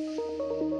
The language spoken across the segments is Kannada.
ನಿಮ್ಮ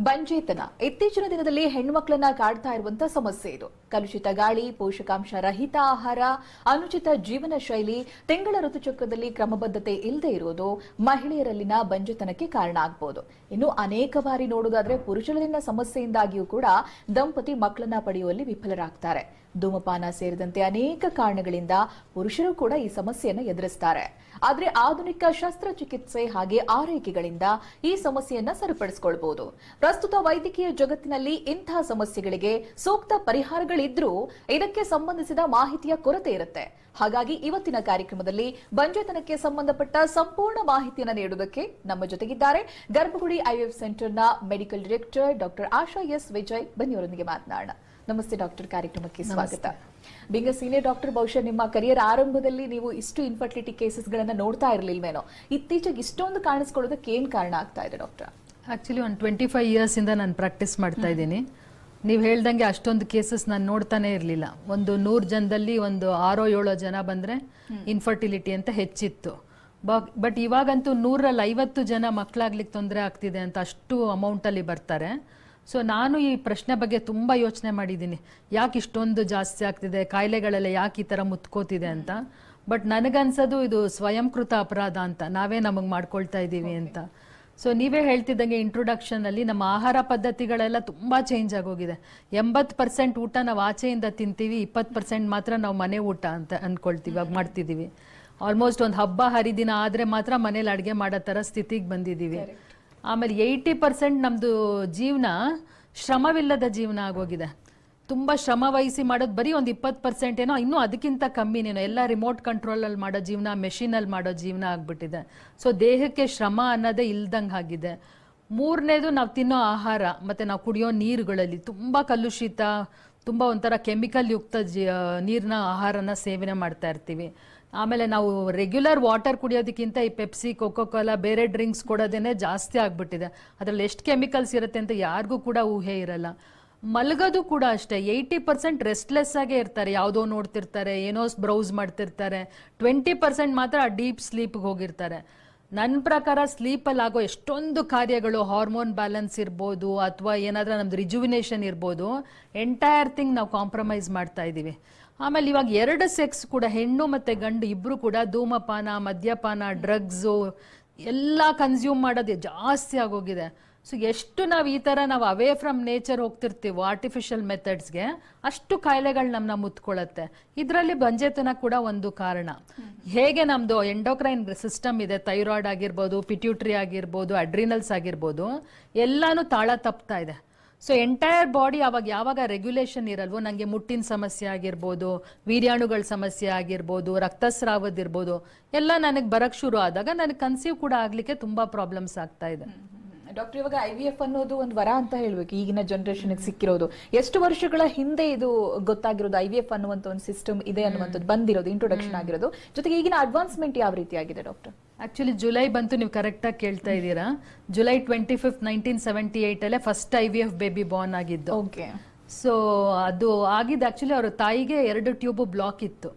ಬಂಜೇತನ. ಇತ್ತೀಚಿನ ದಿನದಲ್ಲಿ ಹೆಣ್ಮಕ್ಳನ್ನ ಕಾಡ್ತಾ ಇರುವಂತಹ ಸಮಸ್ಯೆ ಇದು. ಕಲುಷಿತ ಗಾಳಿ, ಪೋಷಕಾಂಶ ರಹಿತ ಆಹಾರ, ಅನುಚಿತ ಜೀವನ ಶೈಲಿ, ತಿಂಗಳ ಋತುಚಕ್ರದಲ್ಲಿ ಕ್ರಮಬದ್ಧತೆ ಇಲ್ಲದೆ ಇರುವುದು ಮಹಿಳೆಯರಲ್ಲಿನ ಬಂಜೆತನಕ್ಕೆ ಕಾರಣ ಆಗಬಹುದು ಇನ್ನು ಅನೇಕ ಬಾರಿ ನೋಡುವುದಾದ್ರೆ ಪುರುಷರಲ್ಲಿನ ಸಮಸ್ಯೆಯಿಂದಾಗಿಯೂ ಕೂಡ ದಂಪತಿ ಮಕ್ಕಳನ್ನ ಪಡೆಯುವಲ್ಲಿ ವಿಫಲರಾಗ್ತಾರೆ. ಧೂಮಪಾನ ಸೇರಿದಂತೆ ಅನೇಕ ಕಾರಣಗಳಿಂದ ಪುರುಷರು ಕೂಡ ಈ ಸಮಸ್ಯೆಯನ್ನು ಎದುರಿಸ್ತಾರೆ. ಆದ್ರೆ ಆಧುನಿಕ ಶಸ್ತ್ರಚಿಕಿತ್ಸೆ ಹಾಗೆ ಆರೈಕೆಗಳಿಂದ ಈ ಸಮಸ್ಯೆಯನ್ನ ಸರಿಪಡಿಸಿಕೊಳ್ಳಬಹುದು ಪ್ರಸ್ತುತ ವೈದ್ಯಕೀಯ ಜಗತ್ತಿನಲ್ಲಿ ಇಂತಹ ಸಮಸ್ಯೆಗಳಿಗೆ ಸೂಕ್ತ ಪರಿಹಾರಗಳಿದ್ರೂ ಇದಕ್ಕೆ ಸಂಬಂಧಿಸಿದ ಮಾಹಿತಿಯ ಕೊರತೆ ಇರುತ್ತೆ. ಹಾಗಾಗಿ ಇವತ್ತಿನ ಕಾರ್ಯಕ್ರಮದಲ್ಲಿ ಬಂಜೆತನಕ್ಕೆ ಸಂಬಂಧಪಟ್ಟ ಸಂಪೂರ್ಣ ಮಾಹಿತಿಯನ್ನು ನೀಡುವುದಕ್ಕೆ ನಮ್ಮ ಜೊತೆಗಿದ್ದಾರೆ Garbhagudi IVF ಸೆಂಟರ್ನ medical director doctor Asha S Vijay. ಬನ್ನಿಯವರೊಂದಿಗೆ ಮಾತನಾಡೋಣ. ನಮಸ್ತೆ ಡಾಕ್ಟರ್. ಕಾರ್ಯಕ್ರಮಕ್ಕೆ ಸ್ವಾಗತ. ಬಿಂಗ ಸೀನಿಯರ್ ಡಾಕ್ಟರ್ ಬಹುಶಃ ನಿಮ್ಮ ಕರಿಯರ್ ಆರಂಭದಲ್ಲಿ ನೀವು ಇಷ್ಟು ಇನ್ಫರ್ಟಿಲಿಟಿ ಕೇಸಸ್ ಗಳನ್ನ ನೋಡ್ತಾ ಇರಲಿಲ್ವೇನೋ? ಇತ್ತೀಚೆಗೆ ಇಷ್ಟೊಂದು ಕಾಣಿಸ್ಕೊಳ್ಳೋದಕ್ಕೆ ಏನ್ ಕಾರಣ ಆಗ್ತಾ ಇದೆ ಡಾಕ್ಟರ್? ಆಕ್ಚುಲಿ ಒಂದು ಟ್ವೆಂಟಿ ಫೈವ್ ಇಯರ್ಸಿಂದ ನಾನು ಪ್ರಾಕ್ಟೀಸ್ ಮಾಡ್ತಾ ಇದ್ದೀನಿ. ನೀವು ಹೇಳ್ದಂಗೆ ಅಷ್ಟೊಂದು ಕೇಸಸ್ ನಾನು ನೋಡ್ತಾನೆ ಇರಲಿಲ್ಲ. ಒಂದು ನೂರು ಜನದಲ್ಲಿ ಒಂದು ಆರೋ ಏಳೋ ಜನ ಬಂದರೆ ಇನ್ಫರ್ಟಿಲಿಟಿ ಅಂತ ಹೆಚ್ಚಿತ್ತು. ಬಟ್ ಇವಾಗಂತೂ ನೂರಲ್ಲಿ ಐವತ್ತು ಜನ ಮಕ್ಕಳಾಗ್ಲಿಕ್ಕೆ ತೊಂದರೆ ಆಗ್ತಿದೆ ಅಂತ ಅಷ್ಟು ಅಮೌಂಟಲ್ಲಿ ಬರ್ತಾರೆ. ಸೊ ನಾನು ಈ ಪ್ರಶ್ನೆ ಬಗ್ಗೆ ತುಂಬ ಯೋಚನೆ ಮಾಡಿದ್ದೀನಿ. ಯಾಕೆ ಇಷ್ಟೊಂದು ಜಾಸ್ತಿ ಆಗ್ತಿದೆ? ಕಾಯಿಲೆಗಳೆಲ್ಲ ಯಾಕೆ ಈ ಥರ ಮುತ್ಕೋತಿದೆ ಅಂತ? ಬಟ್ ನನಗನ್ಸೋದು ಇದು ಸ್ವಯಂಕೃತ ಅಪರಾಧ ಅಂತ. ನಾವೇ ನಮಗೆ ಮಾಡ್ಕೊಳ್ತಾ ಇದ್ದೀವಿ ಅಂತ. ಸೊ ನೀವೇ ಹೇಳ್ತಿದ್ದಂಗೆ ಇಂಟ್ರೊಡಕ್ಷನಲ್ಲಿ ನಮ್ಮ ಆಹಾರ ಪದ್ಧತಿಗಳೆಲ್ಲ ತುಂಬ ಚೇಂಜ್ ಆಗೋಗಿದೆ. ಎಂಬತ್ತು ಪರ್ಸೆಂಟ್ ಊಟ ನಾವು ಆಚೆಯಿಂದ ತಿಂತೀವಿ ಇಪ್ಪತ್ತು ಪರ್ಸೆಂಟ್ ಮಾತ್ರ ನಾವು ಮನೆ ಊಟ ಅಂತ ಅಂದ್ಕೊಳ್ತೀವಿ ಮಾಡ್ತಿದ್ದೀವಿ ಆಲ್ಮೋಸ್ಟ್ ಒಂದು ಹಬ್ಬ ಹರಿದಿನ ಆದರೆ ಮಾತ್ರ ಮನೇಲಿ ಅಡುಗೆ ಮಾಡೋ ಥರ ಸ್ಥಿತಿಗೆ ಬಂದಿದ್ದೀವಿ ಆಮೇಲೆ ಏಯ್ಟಿ ಪರ್ಸೆಂಟ್ ನಮ್ದು ಜೀವನ ಶ್ರಮವಿಲ್ಲದ ಜೀವನ ಆಗೋಗಿದೆ. ತುಂಬಾ ಶ್ರಮ ವಹಿಸಿ ಮಾಡೋದು ಬರೀ ಒಂದು ಇಪ್ಪತ್ತು ಪರ್ಸೆಂಟ್ ಏನೋ, ಇನ್ನೂ ಅದಕ್ಕಿಂತ ಕಮ್ಮಿನೇನೋ, ಎಲ್ಲ ರಿಮೋಟ್ ಕಂಟ್ರೋಲಲ್ಲಿ ಮಾಡೋ ಜೀವನ ಮೆಷಿನಲ್ಲಿ ಮಾಡೋ ಜೀವನ ಆಗ್ಬಿಟ್ಟಿದೆ. ಸೊ ದೇಹಕ್ಕೆ ಶ್ರಮ ಅನ್ನೋದೇ ಇಲ್ದಂಗೆ ಆಗಿದೆ. ಮೂರನೇದು ನಾವು ತಿನ್ನೋ ಆಹಾರ, ಮತ್ತೆ ನಾವು ಕುಡಿಯೋ ನೀರುಗಳಲ್ಲಿ ತುಂಬ ಕಲುಷಿತ, ತುಂಬ ಒಂಥರ ಕೆಮಿಕಲ್ ಯುಕ್ತ ಜಿ ನೀರಿನ, ಆಹಾರನ ಸೇವನೆ ಮಾಡ್ತಾ ಇರ್ತೀವಿ. ಆಮೇಲೆ ನಾವು ರೆಗ್ಯುಲರ್ ವಾಟರ್ ಕುಡಿಯೋದಕ್ಕಿಂತ ಈ ಪೆಪ್ಸಿ ಕೋಕೋ ಕೋಲಾ ಬೇರೆ ಡ್ರಿಂಕ್ಸ್ ಕೊಡೋದೇನೆ ಜಾಸ್ತಿ ಆಗಿಬಿಟ್ಟಿದೆ. ಅದ್ರಲ್ಲಿ ಎಷ್ಟು ಕೆಮಿಕಲ್ಸ್ ಇರುತ್ತೆ ಅಂತ ಯಾರಿಗೂ ಕೂಡ ಊಹೆ ಇರಲ್ಲ. ಮಲಗೋದು ಕೂಡ ಅಷ್ಟೇ. ಏಯ್ಟಿ ಪರ್ಸೆಂಟ್ ರೆಸ್ಟ್ಲೆಸ್ ಆಗೇ ಇರ್ತಾರೆ. ಯಾವುದೋ ನೋಡ್ತಿರ್ತಾರೆ, ಏನೋ ಬ್ರೌಸ್ ಮಾಡ್ತಿರ್ತಾರೆ. ಟ್ವೆಂಟಿ ಪರ್ಸೆಂಟ್ ಮಾತ್ರ ಡೀಪ್ ಸ್ಲೀಪ್ಗೆ ಹೋಗಿರ್ತಾರೆ. ನನ್ನ ಪ್ರಕಾರ ಸ್ಲೀಪಲ್ಲಿ ಆಗೋ ಎಷ್ಟೊಂದು ಕಾರ್ಯಗಳು ಹಾರ್ಮೋನ್ ಬ್ಯಾಲೆನ್ಸ್ ಇರ್ಬೋದು ಅಥವಾ ಏನಾದರೂ ನಮ್ದು ರಿಜುವಿನೇಷನ್ ಇರ್ಬೋದು ಎಂಟೈರ್ ಥಿಂಗ್ ನಾವು ಕಾಂಪ್ರಮೈಸ್ ಮಾಡ್ತಾ ಇದ್ದೀವಿ ಆಮೇಲೆ ಇವಾಗ ಎರಡು ಸೆಕ್ಸ್ ಕೂಡ ಹೆಣ್ಣು ಮತ್ತೆ ಗಂಡು ಇಬ್ರು ಕೂಡ ಧೂಮಪಾನ, ಮದ್ಯಪಾನ, ಡ್ರಗ್ಸು ಎಲ್ಲ ಕನ್ಸ್ಯೂಮ್ ಮಾಡೋದು ಜಾಸ್ತಿ ಆಗೋಗಿದೆ. ಸೊ ಎಷ್ಟು ನಾವು ಈ ಥರ ನಾವು ಅವೇ ಫ್ರಮ್ ನೇಚರ್ ಹೋಗ್ತಿರ್ತೀವೋ ಆರ್ಟಿಫಿಷಿಯಲ್ ಮೆಥಡ್ಸ್ಗೆ ಅಷ್ಟು ಕಾಯಿಲೆಗಳು ನಮ್ಮನ್ನ ಮುತ್ಕೊಳ್ಳುತ್ತೆ ಇದರಲ್ಲಿ ಬಂಜೆತನ ಕೂಡ ಒಂದು ಕಾರಣ. ಹೇಗೆ ನಮ್ಮದು ಎಂಡೋಕ್ರೈನ್ ಸಿಸ್ಟಮ್ ಇದೆ ಥೈರಾಯ್ಡ್ ಆಗಿರ್ಬೋದು ಪಿಟ್ಯೂಟ್ರಿ ಆಗಿರ್ಬೋದು ಅಡ್ರಿನಲ್ಸ್ ಆಗಿರ್ಬೋದು, ಎಲ್ಲಾನು ತಾಳ ತಪ್ತಾ ಇದೆ. ಸೊ ಎಂಟೈರ್ ಬಾಡಿ ಅವಾಗ ಯಾವಾಗ ರೆಗ್ಯುಲೇಷನ್ ಇರಲ್ವೋ ನನಗೆ ಮುಟ್ಟಿನ ಸಮಸ್ಯೆ ಆಗಿರ್ಬೋದು, ವೀರ್ಯಾಣುಗಳ ಸಮಸ್ಯೆ ಆಗಿರ್ಬೋದು ರಕ್ತಸ್ರಾವದಿರ್ಬೋದು ಎಲ್ಲ ನನಗೆ ಬರಕ್ಕೆ ಶುರು ಆದಾಗ, ನನಗೆ ಕನ್ಸೀವ್ ಕೂಡ ಆಗಲಿಕ್ಕೆ ತುಂಬಾ ಪ್ರಾಬ್ಲಮ್ಸ್ ಆಗ್ತಾ ಇದೆ. ಡಾಕ್ಟರ್ ಇವಾಗ ಐ ವಿ ಎಫ್ ಅನ್ನೋದು ಒಂದು ವರ ಅಂತ ಹೇಳ್ಬೇಕು ಈಗಿನ ಜನರೇಷನ್ ಸಿಕ್ಕಿರೋದು. ಎಷ್ಟು ವರ್ಷಗಳ ಹಿಂದೆ ಇದು ಗೊತ್ತಾಗಿರೋದು ಐ ವಿ ಎಫ್ ಅನ್ನುವಂತ ಒಂದು ಸಿಸ್ಟಮ್ ಇದೆ ಅನ್ನುವಂಥದ್ದು ಬಂದಿರೋದು ಇಂಟ್ರೊಡಕ್ಷನ್ ಆಗಿರೋದು. ಜೊತೆಗೆ ಈಗಿನ ಅಡ್ವಾನ್ಸ್ಮೆಂಟ್ ಯಾವ ರೀತಿ ಆಗಿದೆ ಡಾಕ್ಟರ್ ಆಕ್ಚುಲಿ ಜುಲೈ ಬಂತು ನೀವು ಕರೆಕ್ಟಾಗಿ ಕೇಳ್ತಾ ಇದ್ದೀರಾ. July twenty fifth nineteen seventy eight ಅಲ್ಲೇ first I V F baby born ಆಗಿದ್ದು. ಓಕೆ ಸೊ ಅದು ಆಗಿದ್ದು ಆಕ್ಚುಲಿ ಅವರ ತಾಯಿಗೆ ಎರಡು ಟ್ಯೂಬ್ ಬ್ಲಾಕ್ ಇತ್ತು.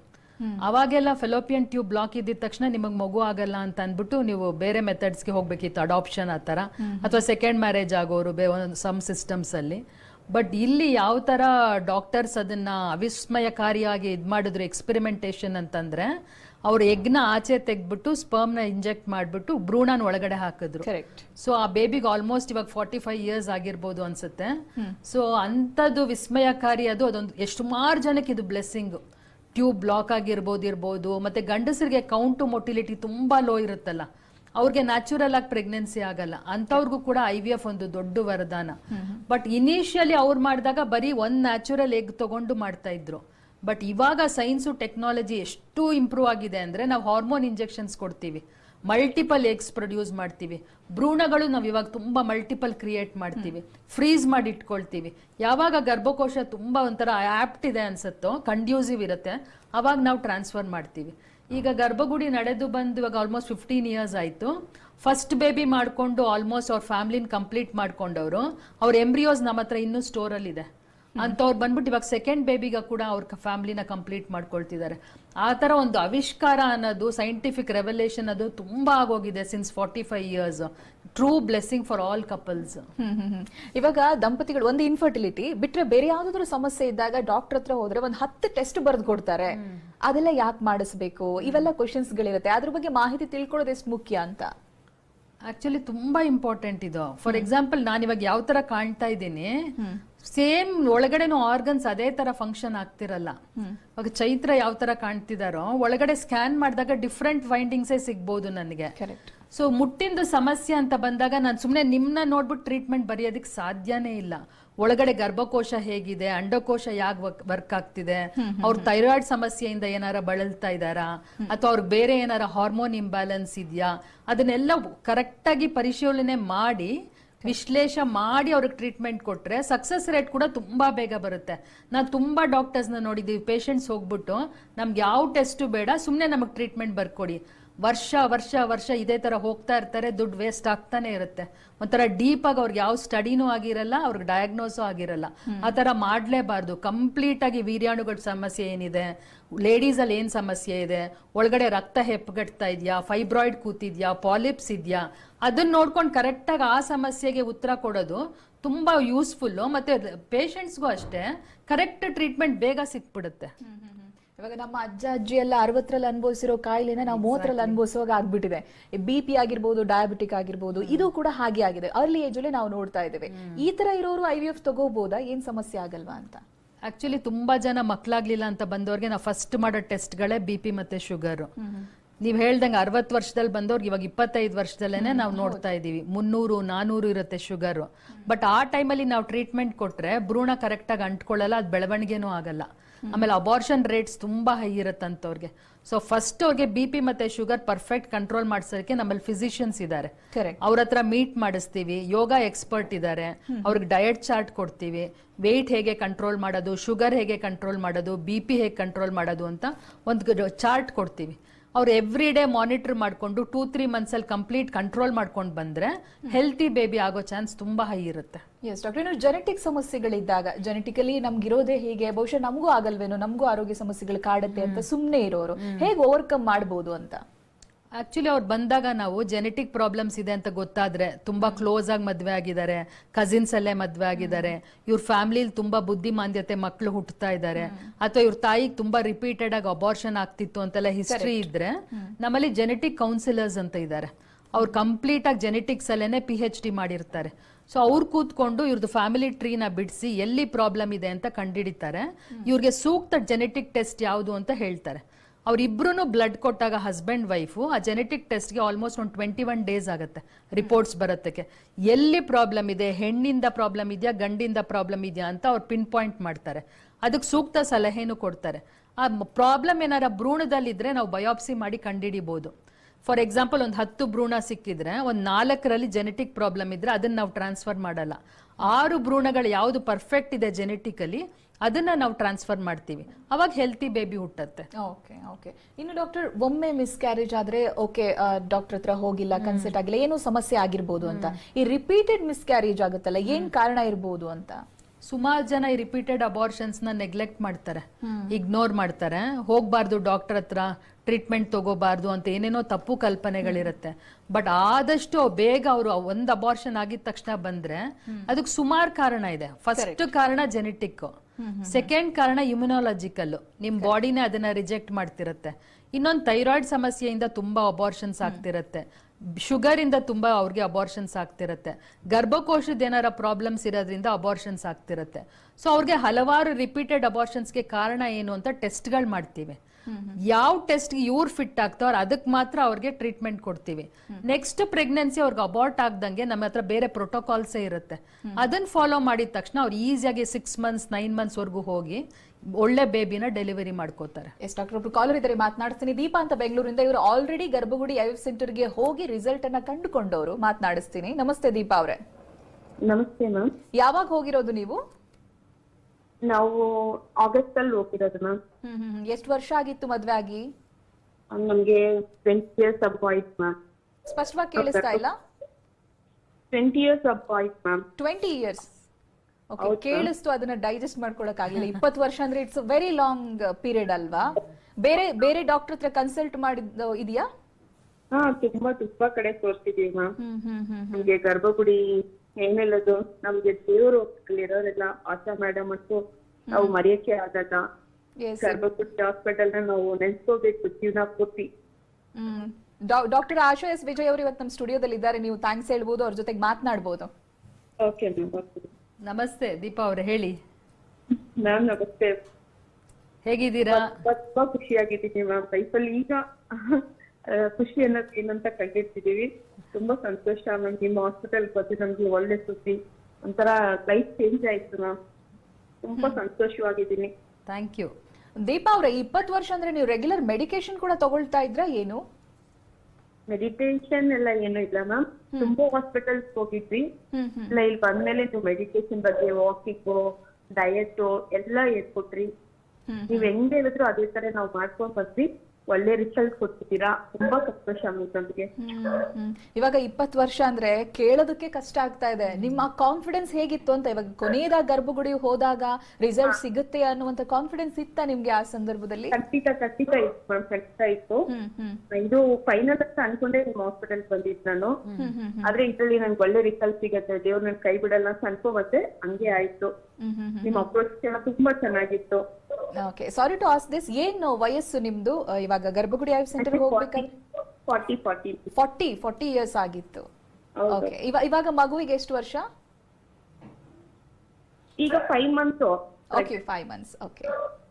ಅವಾಗೆಲ್ಲ ಫೆಲೋಪಿಯನ್ ಟ್ಯೂಬ್ ಬ್ಲಾಕ್ ಇದ್ದಿದ ತಕ್ಷಣ ನಿಮಗೆ ಮಗು ಆಗಲ್ಲ ಅಂತ ಅಂದ್ಬಿಟ್ಟು ನೀವು ಬೇರೆ ಮೆಥಡ್ಸ್ಗೆ ಹೋಗ್ಬೇಕಿತ್ತು ಅಡಾಪ್ಷನ್ ಆ ಥರ. ಅಥವಾ ಸೆಕೆಂಡ್ ಮ್ಯಾರೇಜ್ ಆಗೋರು ಬೇ ಸಮ್ ಸಿಸ್ಟಮ್ಸ್ ಅಲ್ಲಿ. ಬಟ್ ಇಲ್ಲಿ ಯಾವ ತರ ಡಾಕ್ಟರ್ಸ್ ಅದನ್ನ ಅವಿಸ್ಮಯಕಾರಿಯಾಗಿ ಇದ್ ಮಾಡಿದ್ರು ಎಕ್ಸ್ಪೆರಿಮೆಂಟೇಷನ್ ಅಂತಂದ್ರೆ ಅವ್ರು ಎಗ್ನ ಆಚೆ ತೆಗ್ದ್ಬಿಟ್ಟು ಸ್ಪರ್ಮ್ನ ಇಂಜೆಕ್ಟ್ ಮಾಡ್ಬಿಟ್ಟು ಭ್ರೂಣನ ಒಳಗಡೆ ಹಾಕಿದ್ರು. ಸೊ ಆ ಬೇಬಿಗೆ ಆಲ್ಮೋಸ್ಟ್ ಇವಾಗ ಫಾರ್ಟಿ ಫೈವ್ ಇಯರ್ಸ್ ಆಗಿರ್ಬೋದು ಅನ್ಸುತ್ತೆ. ಸೊ ಅಂಥದ್ದು ವಿಸ್ಮಯಕಾರಿ ಅದು ಅದೊಂದು ಎಷ್ಟು ಮಾರು ಜನಕ್ಕೆ ಇದು ಬ್ಲೆಸ್ಸಿಂಗ್ ಟ್ಯೂಬ್ ಬ್ಲಾಕ್ ಆಗಿರ್ಬೋದು, ಇರ್ಬೋದು, ಮತ್ತೆ ಗಂಡಸರಿಗೆ ಕೌಂಟು ಮೊಟಿಲಿಟಿ ತುಂಬಾ ಲೋ ಇರುತ್ತಲ್ಲ, ಅವ್ರಿಗೆ ನ್ಯಾಚುರಲ್ ಆಗಿ ಪ್ರೆಗ್ನೆನ್ಸಿ ಆಗಲ್ಲ, ಅಂಥವ್ರಿಗೂ ಕೂಡ ಐ ವಿ ಎಫ್ ಒಂದು ದೊಡ್ಡ ವರದಾನ. ಬಟ್ ಇನಿಷಿಯಲಿ ಅವ್ರು ಮಾಡಿದಾಗ ಬರೀ ಒಂದು ನ್ಯಾಚುರಲ್ ಎಗ್ ತಗೊಂಡು ಮಾಡ್ತಾ ಇದ್ರು. ಬಟ್ ಇವಾಗ ಸೈನ್ಸು ಟೆಕ್ನಾಲಜಿ ಎಷ್ಟು ಇಂಪ್ರೂವ್ ಆಗಿದೆ ಅಂದ್ರೆ ನಾವು ಹಾರ್ಮೋನ್ ಇಂಜೆಕ್ಷನ್ಸ್ ಕೊಡ್ತೀವಿ. ಮಲ್ಟಿಪಲ್ ಎಗ್ಸ್ ಪ್ರೊಡ್ಯೂಸ್ ಮಾಡ್ತೀವಿ. ಭ್ರೂಣಗಳು ನಾವು ಇವಾಗ ತುಂಬಾ ಮಲ್ಟಿಪಲ್ ಕ್ರಿಯೇಟ್ ಮಾಡ್ತೀವಿ. ಫ್ರೀಸ್ ಮಾಡಿ ಇಟ್ಕೊಳ್ತೀವಿ. ಯಾವಾಗ ಗರ್ಭಕೋಶ ತುಂಬಾ ಒಂಥರ ಆಪ್ಟ್ ಇದೆ ಅನ್ಸುತ್ತೋ ಕಂಡ್ಯೂಸಿವ್ ಇರುತ್ತೆ, ಅವಾಗ ನಾವು ಟ್ರಾನ್ಸ್ಫರ್ ಮಾಡ್ತೀವಿ. ಈಗ ಗರ್ಭಗುಡಿ ನಡೆದು ಬಂದು ಇವಾಗ ಆಲ್ಮೋಸ್ಟ್ ಫಿಫ್ಟೀನ್ ಇಯರ್ಸ್ ಆಯ್ತು. ಫಸ್ಟ್ ಬೇಬಿ ಮಾಡಿಕೊಂಡು ಆಲ್ಮೋಸ್ಟ್ ಅವ್ರ ಫ್ಯಾಮಿಲಿನ ಕಂಪ್ಲೀಟ್ ಮಾಡ್ಕೊಂಡವರು. ಅವ್ರ ಎಂಬ್ರಿಯೋಸ್ ನಮ್ಮ ಹತ್ರ ಇನ್ನೂ ಸ್ಟೋರಲ್ಲಿ ಇದೆ ಅಂತವ್ರು ಬಂದ್ಬಿಟ್ಟು ಇವಾಗ ಸೆಕೆಂಡ್ ಬೇಬಿಗ ಕೂಡ ಅವ್ರ ಫ್ಯಾಮಿಲಿನ ಕಂಪ್ಲೀಟ್ ಮಾಡ್ಕೊಳ್ತಿದ್ದಾರೆ. ಆ ತರ ಒಂದು ಆವಿಷ್ಕಾರ ಅನ್ನೋದು ಸೈಂಟಿಫಿಕ್ ರೆವಲ್ಯೂಷನ್ ಅದು ತುಂಬಾ ಆಗೋಗಿದೆ since forty five years true blessing for all couples. ಇವಾಗ ದಂಪತಿಗಳು ಒಂದು ಇನ್ಫರ್ಟಿಲಿಟಿ ಬಿಟ್ರೆ ಬೇರೆ ಯಾವ್ದಾದ್ರು ಸಮಸ್ಯೆ ಇದ್ದಾಗ ಡಾಕ್ಟರ್ ಹತ್ರ ಹೋದ್ರೆ ಒಂದ್ ಹತ್ತು ಟೆಸ್ಟ್ ಬರೆದು ಕೊಡ್ತಾರೆ. ಅದೆಲ್ಲ ಯಾಕೆ ಮಾಡಿಸ್ಬೇಕು? ಇವೆಲ್ಲ ಕ್ವಶನ್ಸ್ ಗಳಿರುತ್ತೆ. ಅದ್ರ ಬಗ್ಗೆ ಮಾಹಿತಿ ತಿಳ್ಕೊಳ್ಳೋದು ಎಷ್ಟು ಮುಖ್ಯ ಅಂತ? ಆಕ್ಚುಲಿ ತುಂಬಾ ಇಂಪಾರ್ಟೆಂಟ್ ಇದು. ಫಾರ್ ಎಕ್ಸಾಂಪಲ್ ನಾನು ಇವಾಗ ಯಾವ ತರ ಕಾಣ್ತಾ ಇದ್ದೀನಿ? ಸೇಮ್ ಒಳಗಡೆನೂ ಆರ್ಗನ್ಸ್ ಅದೇ ತರ ಫಂಕ್ಷನ್ ಆಗ್ತಿರಲ್ಲ. ಇವಾಗ ಚೈತ್ರ ಯಾವ ತರ ಕಾಣ್ತಿದಾರೋ ಒಳಗಡೆ ಸ್ಕ್ಯಾನ್ ಮಾಡಿದಾಗ ಡಿಫ್ರೆಂಟ್ ಫೈಂಡಿಂಗ್ಸೇ ಸಿಗ್ಬೋದು ನನಗೆ. ಸೊ ಮುಟ್ಟಿಂದು ಸಮಸ್ಯೆ ಅಂತ ಬಂದಾಗ ನಾನು ಸುಮ್ಮನೆ ನಿಮ್ನ ನೋಡ್ಬಿಟ್ಟು ಟ್ರೀಟ್ಮೆಂಟ್ ಬರೆಯೋದಕ್ಕೆ ಸಾಧ್ಯನೇ ಇಲ್ಲ. ಒಳಗಡೆ ಗರ್ಭಕೋಶ ಹೇಗಿದೆ ಅಂಡಕೋಶ ಯಾಕೆ ವರ್ಕ್ ಆಗ್ತಿದೆ ಅವ್ರ ಥೈರಾಯ್ಡ್ ಸಮಸ್ಯೆಯಿಂದ ಏನಾರ ಬಳಲ್ತಾ ಇದ್ದಾರಾ ಅಥವಾ ಅವ್ರಿಗೆ ಬೇರೆ ಏನಾರ ಹಾರ್ಮೋನ್ ಇಂಬ್ಯಾಲೆನ್ಸ್ ಇದೆಯಾ ಅದನ್ನೆಲ್ಲ ಕರೆಕ್ಟಾಗಿ ಪರಿಶೀಲನೆ ಮಾಡಿ ವಿಶ್ಲೇಷ ಮಾಡಿ ಅವ್ರಿಗೆ ಟ್ರೀಟ್ಮೆಂಟ್ ಕೊಟ್ರೆ ಸಕ್ಸಸ್ ರೇಟ್ ಕೂಡ ತುಂಬಾ ಬೇಗ ಬರುತ್ತೆ. ನಾನು ತುಂಬಾ ಡಾಕ್ಟರ್ಸ್ನ ನೋಡಿದೀವಿ ಪೇಷಂಟ್ಸ್ ಹೋಗ್ಬಿಟ್ಟು, ನಮ್ಗೆ ಯಾವ ಟೆಸ್ಟ್ ಬೇಡ ಸುಮ್ಮನೆ ನಮಗೆ ಟ್ರೀಟ್ಮೆಂಟ್ ಬರ್ಕೊಡಿ. ವರ್ಷ ವರ್ಷ ವರ್ಷ ಇದೇ ತರ ಹೋಗ್ತಾ ಇರ್ತಾರೆ ದುಡ್ಡು ವೇಸ್ಟ್ ಆಗ್ತಾನೆ ಇರುತ್ತೆ. ಒಂಥರ ಡೀಪ್ ಆಗಿ ಅವ್ರಿಗೆ ಯಾವ ಸ್ಟಡಿನೂ ಆಗಿರಲ್ಲ ಅವ್ರಿಗೆ ಡಯಾಗ್ನೋಸು ಆಗಿರಲ್ಲ. ಆ ತರ ಮಾಡ್ಲೇಬಾರ್ದು. ಕಂಪ್ಲೀಟ್ ಆಗಿ ವೀರ್ಯಾಣುಗಳ ಸಮಸ್ಯೆ ಏನಿದೆ ಲೇಡೀಸ್ ಅಲ್ಲಿ ಏನ್ ಸಮಸ್ಯೆ ಇದೆ ಒಳಗಡೆ ರಕ್ತ ಹೆಪ್ಪಗಟ್ತಾ ಇದೆಯಾ ಫೈಬ್ರಾಯ್ಡ್ ಕೂತಿದ್ಯಾ ಪಾಲಿಪ್ಸ್ ಇದೆಯಾ ಅದನ್ನ ನೋಡ್ಕೊಂಡು ಕರೆಕ್ಟ್ ಆಗಿ ಆ ಸಮಸ್ಯೆಗೆ ಉತ್ತರ ಕೊಡೋದು ತುಂಬಾ ಯೂಸ್ಫುಲ್ ಮತ್ತೆ ಪೇಷಂಟ್ಸ್ಗೂ ಅಷ್ಟೇ ಕರೆಕ್ಟ್ ಟ್ರೀಟ್ಮೆಂಟ್ ಬೇಗ ಸಿಕ್ಬಿಡುತ್ತೆ. ಇವಾಗ ನಮ್ಮ ಅಜ್ಜ ಅಜ್ಜಿ ಎಲ್ಲ ಅರವತ್ತರಲ್ಲಿ ಅನುಭವಿಸಿರೋ ಕಾಯಿಲೆನ ನಾವು ಮೂವತ್ತರಲ್ಲಿ ಅನುಭವಿಸುವಾಗ ಆಗ್ಬಿಟ್ಟಿದೆ. ಬಿ ಪಿ ಆಗಿರ್ಬೋದು ಡಯಾಬಿಟಿಕ್ ಆಗಿರ್ಬೋದು ಇದು ಕೂಡ ಹಾಗೆ ಆಗಿದೆ. ಅರ್ಲಿ ಏಜ್ ಅಲ್ಲಿ ನಾವು ನೋಡ್ತಾ ಇದ್ದೇವೆ. ಈ ತರ ಇರೋರು ಐ ವಿ ಎಫ್ ತಗೋಬಹುದಾ ಏನ್ ಸಮಸ್ಯೆ ಆಗಲ್ವಾ ಅಂತ? ಆಕ್ಚುಲಿ ತುಂಬಾ ಜನ ಮಕ್ಕಳಾಗ್ಲಿಲ್ಲ ಅಂತ ಬಂದವ್ರಿಗೆ ನಾವು ಫಸ್ಟ್ ಮಾಡೋ ಟೆಸ್ಟ್ಗಳೇ ಬಿ ಪಿ ಮತ್ತೆ ಶುಗರ್ ನೀವು ಹೇಳ್ದಂಗೆ ಅರವತ್ತು ವರ್ಷದಲ್ಲಿ ಬಂದವ್ರಿಗೆ ಇವಾಗ ಇಪ್ಪತ್ತೈದು ವರ್ಷದಲ್ಲೇನೆ ನಾವು ನೋಡ್ತಾ ಇದ್ದೀವಿ. ಮುನ್ನೂರು ನಾನೂರು ಇರುತ್ತೆ ಶುಗರ್ ಬಟ್ ಆ ಟೈಮಲ್ಲಿ ನಾವು ಟ್ರೀಟ್ಮೆಂಟ್ ಕೊಟ್ಟರೆ ಭ್ರೂಣ ಕರೆಕ್ಟಾಗಿ ಅಂಟ್ಕೊಳ್ಳಲ್ಲ ಅದು ಬೆಳವಣಿಗೆನೂ ಆಗಲ್ಲ. ಆಮೇಲೆ ಅಬಾರ್ಷನ್ ರೇಟ್ಸ್ ತುಂಬಾ ಹೈ ಇರುತ್ತಂತವ್ರಿಗೆ. ಸೊ ಫಸ್ಟ್ ಅವ್ರಿಗೆ ಬಿ ಪಿ ಮತ್ತೆ ಶುಗರ್ ಪರ್ಫೆಕ್ಟ್ ಕಂಟ್ರೋಲ್ ಮಾಡಿಸೋಕೆ ನಮ್ಮಲ್ಲಿ ಫಿಸಿಷಿಯನ್ಸ್ ಇದ್ದಾರೆ. ಕರೆಕ್ಟ್ ಅವ್ರ ಹತ್ರ ಮೀಟ್ ಮಾಡಿಸ್ತೀವಿ ಯೋಗ ಎಕ್ಸ್ಪರ್ಟ್ ಇದ್ದಾರೆ. ಅವ್ರಿಗೆ ಡಯಟ್ ಚಾರ್ಟ್ ಕೊಡ್ತೀವಿ. ವೆಯ್ಟ್ ಹೇಗೆ ಕಂಟ್ರೋಲ್ ಮಾಡೋದು ಶುಗರ್ ಹೇಗೆ ಕಂಟ್ರೋಲ್ ಮಾಡೋದು ಬಿ ಪಿ ಹೇಗೆ ಕಂಟ್ರೋಲ್ ಮಾಡೋದು ಅಂತ ಒಂದು ಚಾರ್ಟ್ ಕೊಡ್ತೀವಿ. ಅವ್ರು ಎವ್ರಿ ಡೇ ಮಾನಿಟರ್ ಮಾಡಿಕೊಂಡು ಟೂ ತ್ರೀ ಮಂತ್ಸ್ ಅಲ್ಲಿ ಕಂಪ್ಲೀಟ್ ಕಂಟ್ರೋಲ್ ಮಾಡ್ಕೊಂಡು ಬಂದ್ರೆ ಹೆಲ್ತಿ ಬೇಬಿ ಆಗೋ ಚಾನ್ಸ್ ತುಂಬಾ ಹೈ ಇರುತ್ತೆ. ಎಸ್ ಡಾಕ್ಟರ್ ಇನ್ನು ಜೆನೆಟಿಕ್ ಸಮಸ್ಯೆಗಳಿದ್ದಾಗ ಜೆನೆಟಿಕಲಿ ನಮ್ಗಿರೋದೇ ಹೀಗೆ ಬಹುಶಃ ನಮಗೂ ಆಗಲ್ವೇನೋ ನಮಗೂ ಆರೋಗ್ಯ ಸಮಸ್ಯೆಗಳು ಕಾಡುತ್ತೆ ಅಂತ ಸುಮ್ಮನೆ ಇರೋರು ಹೇಗೆ ಓವರ್ಕಮ್ ಮಾಡಬಹುದು ಅಂತ? ಆಕ್ಚುಲಿ ಅವ್ರು ಬಂದಾಗ ನಾವು ಜೆನೆಟಿಕ್ ಪ್ರಾಬ್ಲಮ್ಸ್ ಇದೆ ಅಂತ ಗೊತ್ತಾದ್ರೆ ತುಂಬಾ ಕ್ಲೋಸ್ ಆಗಿ ಮದ್ವೆ ಆಗಿದ್ದಾರೆ. ಕಸಿನ್ಸ್ ಅಲ್ಲೇ ಮದ್ವೆ ಆಗಿದ್ದಾರೆ. ಇವ್ರ ಫ್ಯಾಮಿಲಿಲಿ ತುಂಬಾ ಬುದ್ಧಿಮಾಂದ್ಯತೆ ಮಕ್ಕಳು ಹುಟ್ಟುತ್ತಾ ಇದ್ದಾರೆ ಅಥವಾ ಇವ್ರ ತಾಯಿಗೆ ತುಂಬಾ ರಿಪೀಟೆಡ್ ಆಗಿ ಅಬಾರ್ಷನ್ ಆಗ್ತಿತ್ತು ಅಂತೆಲ್ಲ ಹಿಸ್ಟ್ರಿ ಇದ್ರೆ ನಮ್ಮಲ್ಲಿ ಜೆನೆಟಿಕ್ ಕೌನ್ಸಿಲರ್ಸ್ ಅಂತ ಇದ್ದಾರೆ ಅವ್ರು ಕಂಪ್ಲೀಟ್ ಆಗಿ ಜೆನೆಟಿಕ್ಸ್ ಅಲ್ಲೇನೆ ಪಿ ಹೆಚ್ ಡಿ ಮಾಡಿರ್ತಾರೆ. ಸೊ ಅವ್ರು ಕೂತ್ಕೊಂಡು ಇವ್ರದ್ದು ಫ್ಯಾಮಿಲಿ ಟ್ರೀನ ಬಿಡಿಸಿ ಎಲ್ಲಿ ಪ್ರಾಬ್ಲಮ್ ಇದೆ ಅಂತ ಕಂಡಿಡಿತಾರೆ. ಇವ್ರಿಗೆ ಸೂಕ್ತ ಜೆನೆಟಿಕ್ ಟೆಸ್ಟ್ ಯಾವುದು ಅಂತ ಹೇಳ್ತಾರೆ. ಅವ್ರಿಬ್ರು ಬ್ಲಡ್ ಕೊಟ್ಟಾಗ ಹಸ್ಬೆಂಡ್ ವೈಫು ಆ ಜೆನೆಟಿಕ್ ಟೆಸ್ಟ್ಗೆ ಆಲ್ಮೋಸ್ಟ್ ಒಂದು ಟ್ವೆಂಟಿ ಒನ್ ಡೇಸ್ ಆಗುತ್ತೆ ರಿಪೋರ್ಟ್ಸ್ ಬರೋದಕ್ಕೆ ಎಲ್ಲಿ ಪ್ರಾಬ್ಲಮ್ ಇದೆ, ಹೆಣ್ಣಿಂದ ಪ್ರಾಬ್ಲಮ್ ಇದೆಯಾ, ಗಂಡಿಂದ ಪ್ರಾಬ್ಲಮ್ ಇದೆಯಾ ಅಂತ ಅವ್ರು ಪಿನ್ ಪಾಯಿಂಟ್ ಮಾಡ್ತಾರೆ. ಅದಕ್ಕೆ ಸೂಕ್ತ ಸಲಹೆನೂ ಕೊಡ್ತಾರೆ. ಆ ಪ್ರಾಬ್ಲಮ್ ಏನಾರ ಭ್ರೂಣದಲ್ಲಿದ್ದರೆ ನಾವು ಬಯೋಪ್ಸಿ ಮಾಡಿ ಕಂಡುಹಿಡಿಬೋದು ಫಾರ್ ಎಕ್ಸಾಂಪಲ್ ಒಂದು ಹತ್ತು ಭ್ರೂಣ ಸಿಕ್ಕಿದ್ರೆ, ಒಂದು ನಾಲ್ಕರಲ್ಲಿ ಜೆನೆಟಿಕ್ ಪ್ರಾಬ್ಲಮ್ ಇದ್ರೆ ಅದನ್ನ ನಾವು ಟ್ರಾನ್ಸ್ಫರ್ ಮಾಡಲ್ಲ. ಆರು ಭ್ರೂಣಗಳು ಯಾವುದು ಪರ್ಫೆಕ್ಟ್ ಇದೆ ಜೆನೆಟಿಕಲಿ ಅದನ್ನ ನಾವು ಟ್ರಾನ್ಸ್ಫರ್ ಮಾಡ್ತೀವಿ. ಅವಾಗ ಹೆಲ್ತಿ ಬೇಬಿ ಹುಟ್ಟತ್ತೆ. ಓಕೆ ಓಕೆ ಇನ್ನು ಡಾಕ್ಟರ್ ಒಮ್ಮೆ ಮಿಸ್ಕ್ಯಾರೇಜ್ ಆದ್ರೆ ಓಕೆ ಡಾಕ್ಟರ್ ಹತ್ರ ಹೋಗಿಲ್ಲ ಕನ್ಸಲ್ಟ್ ಆಗಿಲ್ಲ ಏನೋ ಸಮಸ್ಯೆ ಆಗಿರ್ಬೋದು ಅಂತ. ಈ ರಿಪೀಟೆಡ್ ಮಿಸ್ಕ್ಯಾರೇಜ್ ಆಗುತ್ತಲ್ಲ ಏನ್ ಕಾರಣ ಇರ್ಬೋದು ಅಂತ? ಸುಮಾರು ಜನ ಈ ರಿಪೀಟೆಡ್ ಅಬಾರ್ಷನ್ಸ್ನ ನೆಗ್ಲೆಕ್ಟ್ ಮಾಡ್ತಾರೆ. ಇಗ್ನೋರ್ ಮಾಡ್ತಾರೆ. ಹೋಗ್ಬಾರ್ದು ಡಾಕ್ಟರ್ ಹತ್ರ ಟ್ರೀಟ್ಮೆಂಟ್ ತಗೋಬಾರ್ದು ಅಂತ ಏನೇನೋ ತಪ್ಪು ಕಲ್ಪನೆಗಳಿರುತ್ತೆ. ಬಟ್ ಆದಷ್ಟು ಬೇಗ ಅವರು ಒಂದ್ ಅಬಾರ್ಷನ್ ಆಗಿದ ತಕ್ಷಣ ಬಂದ್ರೆ ಅದಕ್ಕೆ ಸುಮಾರು ಕಾರಣ ಇದೆ. ಫಸ್ಟ್ ಕಾರಣ ಜೆನೆಟಿಕ್ ಸೆಕೆಂಡ್ ಕಾರಣ ಇಮ್ಯುನಾಲಜಿಕಲ್ ನಿಮ್ ಬಾಡಿನೇ ಅದನ್ನ ರಿಜೆಕ್ಟ್ ಮಾಡ್ತಿರತ್ತೆ. ಇನ್ನೊಂದು ಥೈರಾಯ್ಡ್ ಸಮಸ್ಯೆಯಿಂದ ತುಂಬಾ ಅಬಾರ್ಷನ್ಸ್ ಆಗ್ತಿರತ್ತೆ. ಶುಗರ್ ಇಂದ ತುಂಬಾ ಅವ್ರಿಗೆ ಅಬಾರ್ಷನ್ಸ್ ಆಗ್ತಿರತ್ತೆ. ಗರ್ಭಕೋಶದ ಏನಾರ ಪ್ರಾಬ್ಲಮ್ಸ್ ಇರೋದ್ರಿಂದ ಅಬಾರ್ಷನ್ಸ್ ಆಗ್ತಿರತ್ತೆ. ಸೊ ಅವ್ರಿಗೆ ಹಲವಾರು ರಿಪೀಟೆಡ್ ಅಬಾರ್ಷನ್ಸ್ಗೆ ಕಾರಣ ಏನು ಅಂತ ಟೆಸ್ಟ್ಗಳು ಮಾಡ್ತೀವಿ. ಯಾವ ಟೆಸ್ಟ್ ಇವ್ರು ಫಿಟ್ ಆಗ್ತಾವ್ರ ಅದಕ್ಕೆ ಮಾತ್ರ ಅವ್ರಿಗೆ ಟ್ರೀಟ್ಮೆಂಟ್ ಕೊಡ್ತೀವಿ. ನೆಕ್ಸ್ಟ್ ಪ್ರೆಗ್ನೆನ್ಸಿ ಅವ್ರಿಗೆ ಅಬಾರ್ಟ್ ಆಗ್ದಂಗೆ ನಮ್ಮ ಹತ್ರ ಬೇರೆ ಪ್ರೋಟೋಕಾಲ್ಸೇ ಇರುತ್ತೆ. ಅದನ್ನ ಫಾಲೋ ಮಾಡಿದ ತಕ್ಷಣ ಅವ್ರು ಈಸಿಯಾಗಿ ಸಿಕ್ಸ್ ಮಂತ್ಸ್ ನೈನ್ ಮಂತ್ಸ್ ವರೆಗೂ ಹೋಗಿ ಒಳ್ಳೆ ಬೇಬಿನ ಡೆಲಿವರಿ ಮಾಡ್ಕೋತಾರೆ. ಎಸ್ ಡಾಕ್ಟರ್ ಒಬ್ರು ಕಾಲರ್ ಇದ್ದಾರೆ ಮಾತನಾಡಿಸ್ತೀನಿ. ದೀಪಾ ಅಂತ ಬೆಂಗಳೂರಿಂದ ಇವರು ಆಲ್ರೆಡಿ ಗರ್ಭಗುಡಿ ಐ ಸೆಂಟರ್ಗೆ ಹೋಗಿ ರಿಸಲ್ಟ್ ಅನ್ನ ಕಂಡುಕೊಂಡವರು. ಮಾತನಾಡಿಸ್ತೀನಿ. ನಮಸ್ತೆ ದೀಪಾ ಅವರೇ. ನಮಸ್ತೆ ಮ್ಯಾಮ್. ಯಾವಾಗ ಹೋಗಿರೋದು ನೀವು? ನಾವು ಆಗಸ್ಟ್ ಅಲ್ಲಿ ಹೋಗಿರೋದು ಮ್ಯಾಮ್ ಹ್ಮ್ ಹ್ಮ್ ಎಷ್ಟು ವರ್ಷ ಆಗಿತ್ತು ಮದ್ವೆ ಆಗಿ? ನಮ್ಗೆ ಟ್ವೆಂಟಿ ಇಯರ್ಸ್ ಹಬ್ಬ ಆಯ್ತು ಮ್ಯಾಮ್ ಸ್ಪಷ್ಟವಾಗಿ ಕೇಳಿಸ್ತಾ ಇಲ್ಲ? ಟ್ವೆಂಟಿ ಇಯರ್ಸ್ ಹಬ್ಬ ಆಯ್ತು ಮ್ಯಾಮ್ ಟ್ವೆಂಟಿ ಇಯರ್ಸ್ ಓಕೆ ಕೇಳಿಸ್ತು ಅದನ್ನ ಡೈಜೆಸ್ಟ್ ಮಾಡ್ಕೊಳಕ್ ಆಗಿಲ್ಲ. ಇಪ್ಪತ್ತು ವರ್ಷ ಅಂದ್ರೆ ಇಟ್ಸ್ ವೆರಿ ಲಾಂಗ್ ಪೀರಿಯಡ್ ಅಲ್ವಾ? ಬೇರೆ ಬೇರೆ ಡಾಕ್ಟರ್ ಹತ್ರ ಕನ್ಸಲ್ಟ್ ಮಾಡಿದ್ದು ಇದೆಯಾ? ಹಾ ತುಂಬಾ ತುಂಬಾ ಕಡೆ ತೋರಿಸಿದೀವಿ ಮ್ಯಾಮ್ ಹ್ಮ್ ಹ್ಮ್ ಹ್ಮ್. ನಮ್ಗೆ ಗರ್ಭಗುಡಿ ಏನೆಲ್ಲದು ನಮ್ಗೆ ದೇವರು ಅಲ್ಲಿರೋರೆಲ್ಲ ಆಶಾ ಮೇಡಮ್ ಮತ್ತು ನಾವು ಮರೆಯಕ್ಕೆ ಆಗಲ್ಲ ಗರ್ಭಗುಡಿ ಹಾಸ್ಪಿಟಲ್ನ ನಾವು ನೆನ್ಸ್ಕೋಬೇಕು ಜೀವನ ಪೂರ್ತಿ. ಡಾಕ್ಟರ್ ಆಶಾ ಎಸ್ ವಿಜಯ್ ಅವರು ಇವತ್ತು ನಮ್ಮ ಸ್ಟುಡಿಯೋದಲ್ಲಿ ಇದ್ದಾರೆ ನೀವು ಥ್ಯಾಂಕ್ಸ್ ಹೇಳ್ಬೋದು ಅವ್ರ ಜೊತೆಗೆ ಮಾತನಾಡ್ಬೋದು. ಓಕೆ ನಮಸ್ತೆ ದೀಪಾ ಅವ್ರೆ ಹೇಳಿ. ಮ್ಯಾಮ್ ನಮಸ್ತೆ. ಹೇಗಿದ್ದೀರಾ? ತುಂಬಾ ಖುಷಿಯಾಗಿದ್ದೀನಿ ಮ್ಯಾಮ್ ಲೈಫಲ್ಲಿ ಈಗ ಖುಷಿ ಅನ್ನೋದು ಏನಂತ ಕಂಡಿರ್ತಿದೀವಿ ತುಂಬಾ ಸಂತೋಷ ಮ್ಯಾಮ್ ನಿಮ್ಮ ಹಾಸ್ಪಿಟಲ್ ಬಗ್ಗೆ ನಮ್ಗೆ ಒಳ್ಳೆ ಸುದ್ದಿ. ಒಂಥರ ಲೈಫ್ ಚೇಂಜ್ ಆಯ್ತು ಮ್ಯಾಮ್ ತುಂಬಾ ಸಂತೋಷವಾಗಿದ್ದೀನಿ. ಥ್ಯಾಂಕ್ ಯು ದೀಪಾ ಅವ್ರೆ ಇಪ್ಪತ್ತು ವರ್ಷ ಅಂದ್ರೆ ನೀವು ರೆಗ್ಯುಲರ್ ಮೆಡಿಕೇಶನ್ ಕೂಡ ತಗೊಳ್ತಾ ಇದ್ರಾ ಏನು? ಮೆಡಿಟೇಷನ್ ಎಲ್ಲ ಏನು ಇಲ್ಲ ಮ್ಯಾಮ್ ತುಂಬಾ ಹಾಸ್ಪಿಟಲ್ಸ್ ಹೋಗಿದ್ವಿ. ಇಲ್ಲ ಇಲ್ಲಿ ಬಂದ್ಮೇಲೆ ನೀವು ಮೆಡಿಟೇಷನ್ ಬಗ್ಗೆ ವಾಕಿಂಗ್ ಡಯಟ್ ಎಲ್ಲ ಹೇಳ್ಕೊಟ್ರಿ. ನೀವ್ ಹೆಂಗ್ ಹೇಳಿದ್ರು ಅದೇ ತರ ನಾವು ಮಾಡ್ಕೊಂಡ್ ಬಂದ್ವಿ. ಒಳ್ಳೆ ರಿಸಲ್ಟ್ ಕೊಡ್ತೀರಾ ತುಂಬಾ ಸಂತೋಷ ಹ್ಮ್. ಇವಾಗ ಇಪ್ಪತ್ತು ವರ್ಷ ಅಂದ್ರೆ ಕೇಳೋದಕ್ಕೆ ಕಷ್ಟ ಆಗ್ತಾ ಇದೆ. ನಿಮ್ಮ ಕಾನ್ಫಿಡೆನ್ಸ್ ಹೇಗಿತ್ತು ಅಂತ ಇವಾಗ ಕೊನೆಯದ ಗರ್ಭಗುಡಿ ಹೋದಾಗ ರಿಸಲ್ಟ್ ಸಿಗುತ್ತೆ ಅನ್ನುವಂತ ಕಾನ್ಫಿಡೆನ್ಸ್ ಇತ್ತ ನಿಮ್ಗೆ ಆ ಸಂದರ್ಭದಲ್ಲಿ? ಖಂಡಿತ ಖಂಡಿತ ಇತ್ತು ಮ್ಯಾಮ್ ಖಂಡಿತ ಇತ್ತು. ಇದು ಫೈನಲ್ ಅಂತ ಅನ್ಕೊಂಡೆ ನಿಮ್ ಹಾಸ್ಪಿಟಲ್ ಬಂದಿದ್ ನಾನು. ಆದ್ರೆ ಇದ್ರಲ್ಲಿ ನನ್ಗೆ ಒಳ್ಳೆ ರಿಸಲ್ಟ್ ಸಿಗತ್ತೆ. ದೇವ್ರ ನನ್ ಕೈ ಬಿಡಲ್ಲ ಅಂತ ಅನ್ಕೋಬತ್ತೆ ಹಂಗೆ ಆಯ್ತು. ನಿಮ್ ಅಪ್ರೋಚ್ ತುಂಬಾ ಚೆನ್ನಾಗಿತ್ತು. Okay sorry to ask this ಏನು ವಯಸ್ಸು ನಿಮ್ದು? ಇವಾಗ ಗರ್ಭಗುಡಿ ಐಫ್ ಸೆಂಟರ್ ಹೋಗ್ಬೇಕಾದ್ರೆ forty forty forty forty years ಆಗಿತ್ತು. ಓಕೆ ಇವಾಗ ಮಗುವಿಗೆ ಎಷ್ಟು ವರ್ಷ? ಈಗ five months okay five months okay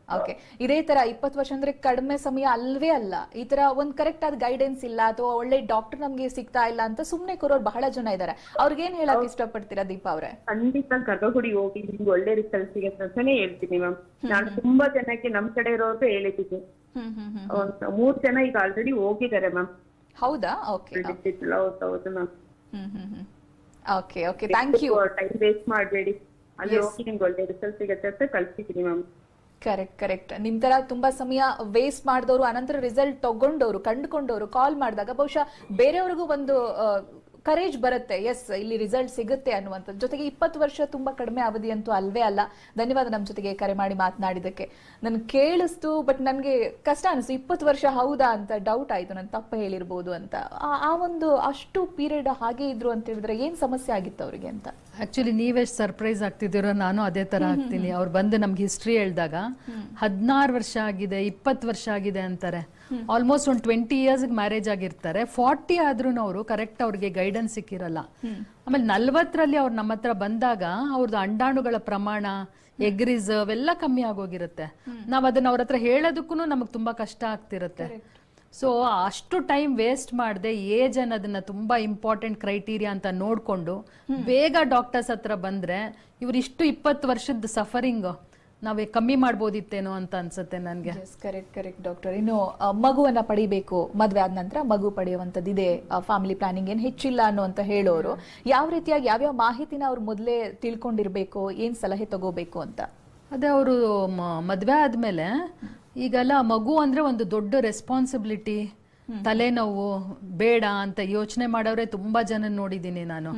okay ಇದೇ ತರ ಇಪ್ಪತ್ತು ವರ್ಷ ಅಂದ್ರೆ ಕಡಿಮೆ ಸಮಯ ಅಲ್ವೇ ಅಲ್ಲ. ಈ ತರ ಒಂದ್ ಕರೆಕ್ಟ್ ಆದ ಗೈಡೆನ್ಸ್ ಇಲ್ಲ ಅಥವಾ ಒಳ್ಳೆ ಡಾಕ್ಟರ್ ನಮ್ಗೆ ಸಿಗ್ತಾ ಇಲ್ಲ ಅಂತ ಸುಮ್ನೆ ಕೂರೋರು ಬಹಳ ಜನ ಇದ್ದಾರೆ ಅವ್ರಿಗೆ ಏನ್ ಹೇಳಕ್ ಇಷ್ಟಪಡ್ತೀರಾ ದೀಪಾ ಅವ್ರೆ? ಖಂಡಿತ ಗರ್ಭಗುಡಿ ಹೋಗಿ ನಿಮ್ಗೆ ಒಳ್ಳೆ ರಿಸಲ್ಟ್ ಸಿಗತ್ತೆ ಅಂತಾನೆ ಹೇಳ್ತೀನಿ ಮ್ಯಾಮ್ ನಾನು ತುಂಬಾ ಜನಕ್ಕೆ ನಮ್ ಕಡೆ ಇರೋರ್ಗೆ ಹೇಳಿದ್ದೀನಿ. ಮೂರ್ ಜನ ಈಗ ಆಲ್ರೆಡಿ ಹೋಗಿದ್ದಾರೆ ಮ್ಯಾಮ್ ಹೌದಾ? ಓಕೆ ಹೌದು ma'am hmm hmm hmm. Okay okay thank you time waste ಮಾಡಬೇಡಿ. ಅಲ್ಲಿ ಹೋಗಿ ನಿಮ್ಗೆ ಒಳ್ಳೆ ರಿಸಲ್ಟ್ ಸಿಗತ್ತೆ ಅಂತ ಕಳ್ಸಿದ್ದೀನಿ ಮ್ಯಾಮ್ ಕರೆಕ್ಟ್ ಕರೆಕ್ಟ್ ನಿಮ್ ತರ ತುಂಬಾ ಸಮಯ ವೇಸ್ಟ್ ಮಾಡಿದವರು, ಅನಂತರ ರಿಸಲ್ಟ್ ತಗೊಂಡವರು, ಕಂಡುಕೊಂಡವರು ಕಾಲ್ ಮಾಡಿದಾಗ ಬಹುಶಃ ಬೇರೆಯವ್ರಿಗೂ ಒಂದು ಕರೇಜ್ ಬರುತ್ತೆ. ಎಸ್ ಇಲ್ಲಿ ರಿಸಲ್ಟ್ ಸಿಗುತ್ತೆ ಅನ್ನುವಂಥದ್ದು. ಜೊತೆಗೆ ಇಪ್ಪತ್ತು ವರ್ಷ ತುಂಬಾ ಕಡಿಮೆ ಅವಧಿ ಅಂತೂ ಅಲ್ವೇ ಅಲ್ಲ. ಧನ್ಯವಾದ ನಮ್ಮ ಜೊತೆಗೆ ಕರೆ ಮಾಡಿ ಮಾತನಾಡಿದಕ್ಕೆ ನನ್ ಕೇಳಿಸ್ತು ಬಟ್ ನನಗೆ ಕಷ್ಟ ಅನಿಸ್ತು. ಇಪ್ಪತ್ತು ವರ್ಷ ಹೌದಾ ಅಂತ ಡೌಟ್ ಆಯ್ತು. ನಾನು ತಪ್ಪ ಹೇಳಿರ್ಬೋದು ಅಂತ. ಆ- ಆ ಒಂದು ಅಷ್ಟು ಪೀರಿಯಡ್ ಹಾಗೆ ಇದ್ರು ಅಂತ ಹೇಳಿದ್ರೆ ಏನ್ ಸಮಸ್ಯೆ ಆಗಿತ್ತು ಅವರಿಗೆ ಅಂತ? ಆಕ್ಚುಲಿ ನೀವೆಷ್ಟು ಸರ್ಪ್ರೈಸ್ ಆಗ್ತಿದ್ದೀರೋ ನಾನು ಅದೇ ತರ ಆಗ್ತೀನಿ. ಅವ್ರು ಬಂದು ನಮ್ಗೆ ಹಿಸ್ಟ್ರಿ ಹೇಳಿದಾಗ ಹದಿನಾರು ವರ್ಷ ಆಗಿದೆ ಇಪ್ಪತ್ತು ವರ್ಷ ಆಗಿದೆ ಅಂತಾರೆ. ಆಲ್ಮೋಸ್ಟ್ ಒಂದು ಟ್ವೆಂಟಿ ಇಯರ್ಸ್ ಮ್ಯಾರೇಜ್ ಆಗಿರ್ತಾರೆ. ಫಾರ್ಟಿ ಆದ್ರೂ ಅವರು ಕರೆಕ್ಟ್ ಅವ್ರಿಗೆ ಗೈಡೆನ್ಸ್ ಸಿಕ್ಕಿರಲ್ಲ. ಆಮೇಲೆ ನಲ್ವತ್ತರಲ್ಲಿ ಅವ್ರು ನಮ್ಮ ಹತ್ರ ಬಂದಾಗ ಅವ್ರದ್ದು ಅಂಡಾಣುಗಳ ಪ್ರಮಾಣ ಎಗ್ ರಿಸರ್ವ್ ಎಲ್ಲ ಕಮ್ಮಿ ಆಗೋಗಿರುತ್ತೆ. ನಾವು ಅದನ್ನ ಅವ್ರ ಹತ್ರ ಹೇಳೋದಕ್ಕೂ ನಮಗೆ ತುಂಬಾ ಕಷ್ಟ ಆಗ್ತಿರುತ್ತೆ. ಸೊ ಅಷ್ಟು ಟೈಮ್ ವೇಸ್ಟ್ ಮಾಡದೆ ಏಜ್ ಅನ್ನೋದನ್ನ ತುಂಬಾ ಇಂಪಾರ್ಟೆಂಟ್ ಕ್ರೈಟೀರಿಯಾ ಅಂತ ನೋಡ್ಕೊಂಡು ಬೇಗ ಡಾಕ್ಟರ್ಸ್ ಹತ್ರ ಬಂದ್ರೆ ಇವ್ರು ಇಷ್ಟು ಇಪ್ಪತ್ತು ವರ್ಷದ ಸಫರಿಂಗ್ ನಾವೇ ಕಮ್ಮಿ ಮಾಡ್ಬೋದಿತ್ತೇನೋ ಅಂತ ಅನ್ಸುತ್ತೆ ನನಗೆ. ಕರೆಕ್ಟ್ ಕರೆಕ್ಟ್ ಡಾಕ್ಟರ್ ಇನ್ನು ಮಗುವನ್ನು ಪಡಿಬೇಕು ಮದುವೆ ಆದ ನಂತರ ಮಗು ಪಡೆಯುವಂಥದ್ದು ಇದೆ ಫ್ಯಾಮಿಲಿ ಪ್ಲಾನಿಂಗ್ ಏನು ಹೆಚ್ಚಿಲ್ಲ ಅನ್ನುವಂತ ಹೇಳೋರು. ಯಾವ ರೀತಿಯಾಗಿ ಯಾವ್ಯಾವ ಮಾಹಿತಿನ ಅವ್ರು ಮೊದಲೇ ತಿಳ್ಕೊಂಡಿರ್ಬೇಕು ಏನು ಸಲಹೆ ತಗೋಬೇಕು ಅಂತ? ಅದೇ ಅವರು ಮದುವೆ ಆದಮೇಲೆ ಈಗೆಲ್ಲ ಮಗು ಅಂದರೆ ಒಂದು ದೊಡ್ಡ ರೆಸ್ಪಾನ್ಸಿಬಿಲಿಟಿ ತಲೆನೋವು ಬೇಡ ಅಂತ ಯೋಚನೆ ಮಾಡೋರೆ ತುಂಬಾ ಜನ ನೋಡಿದೀನಿ ನಾನು.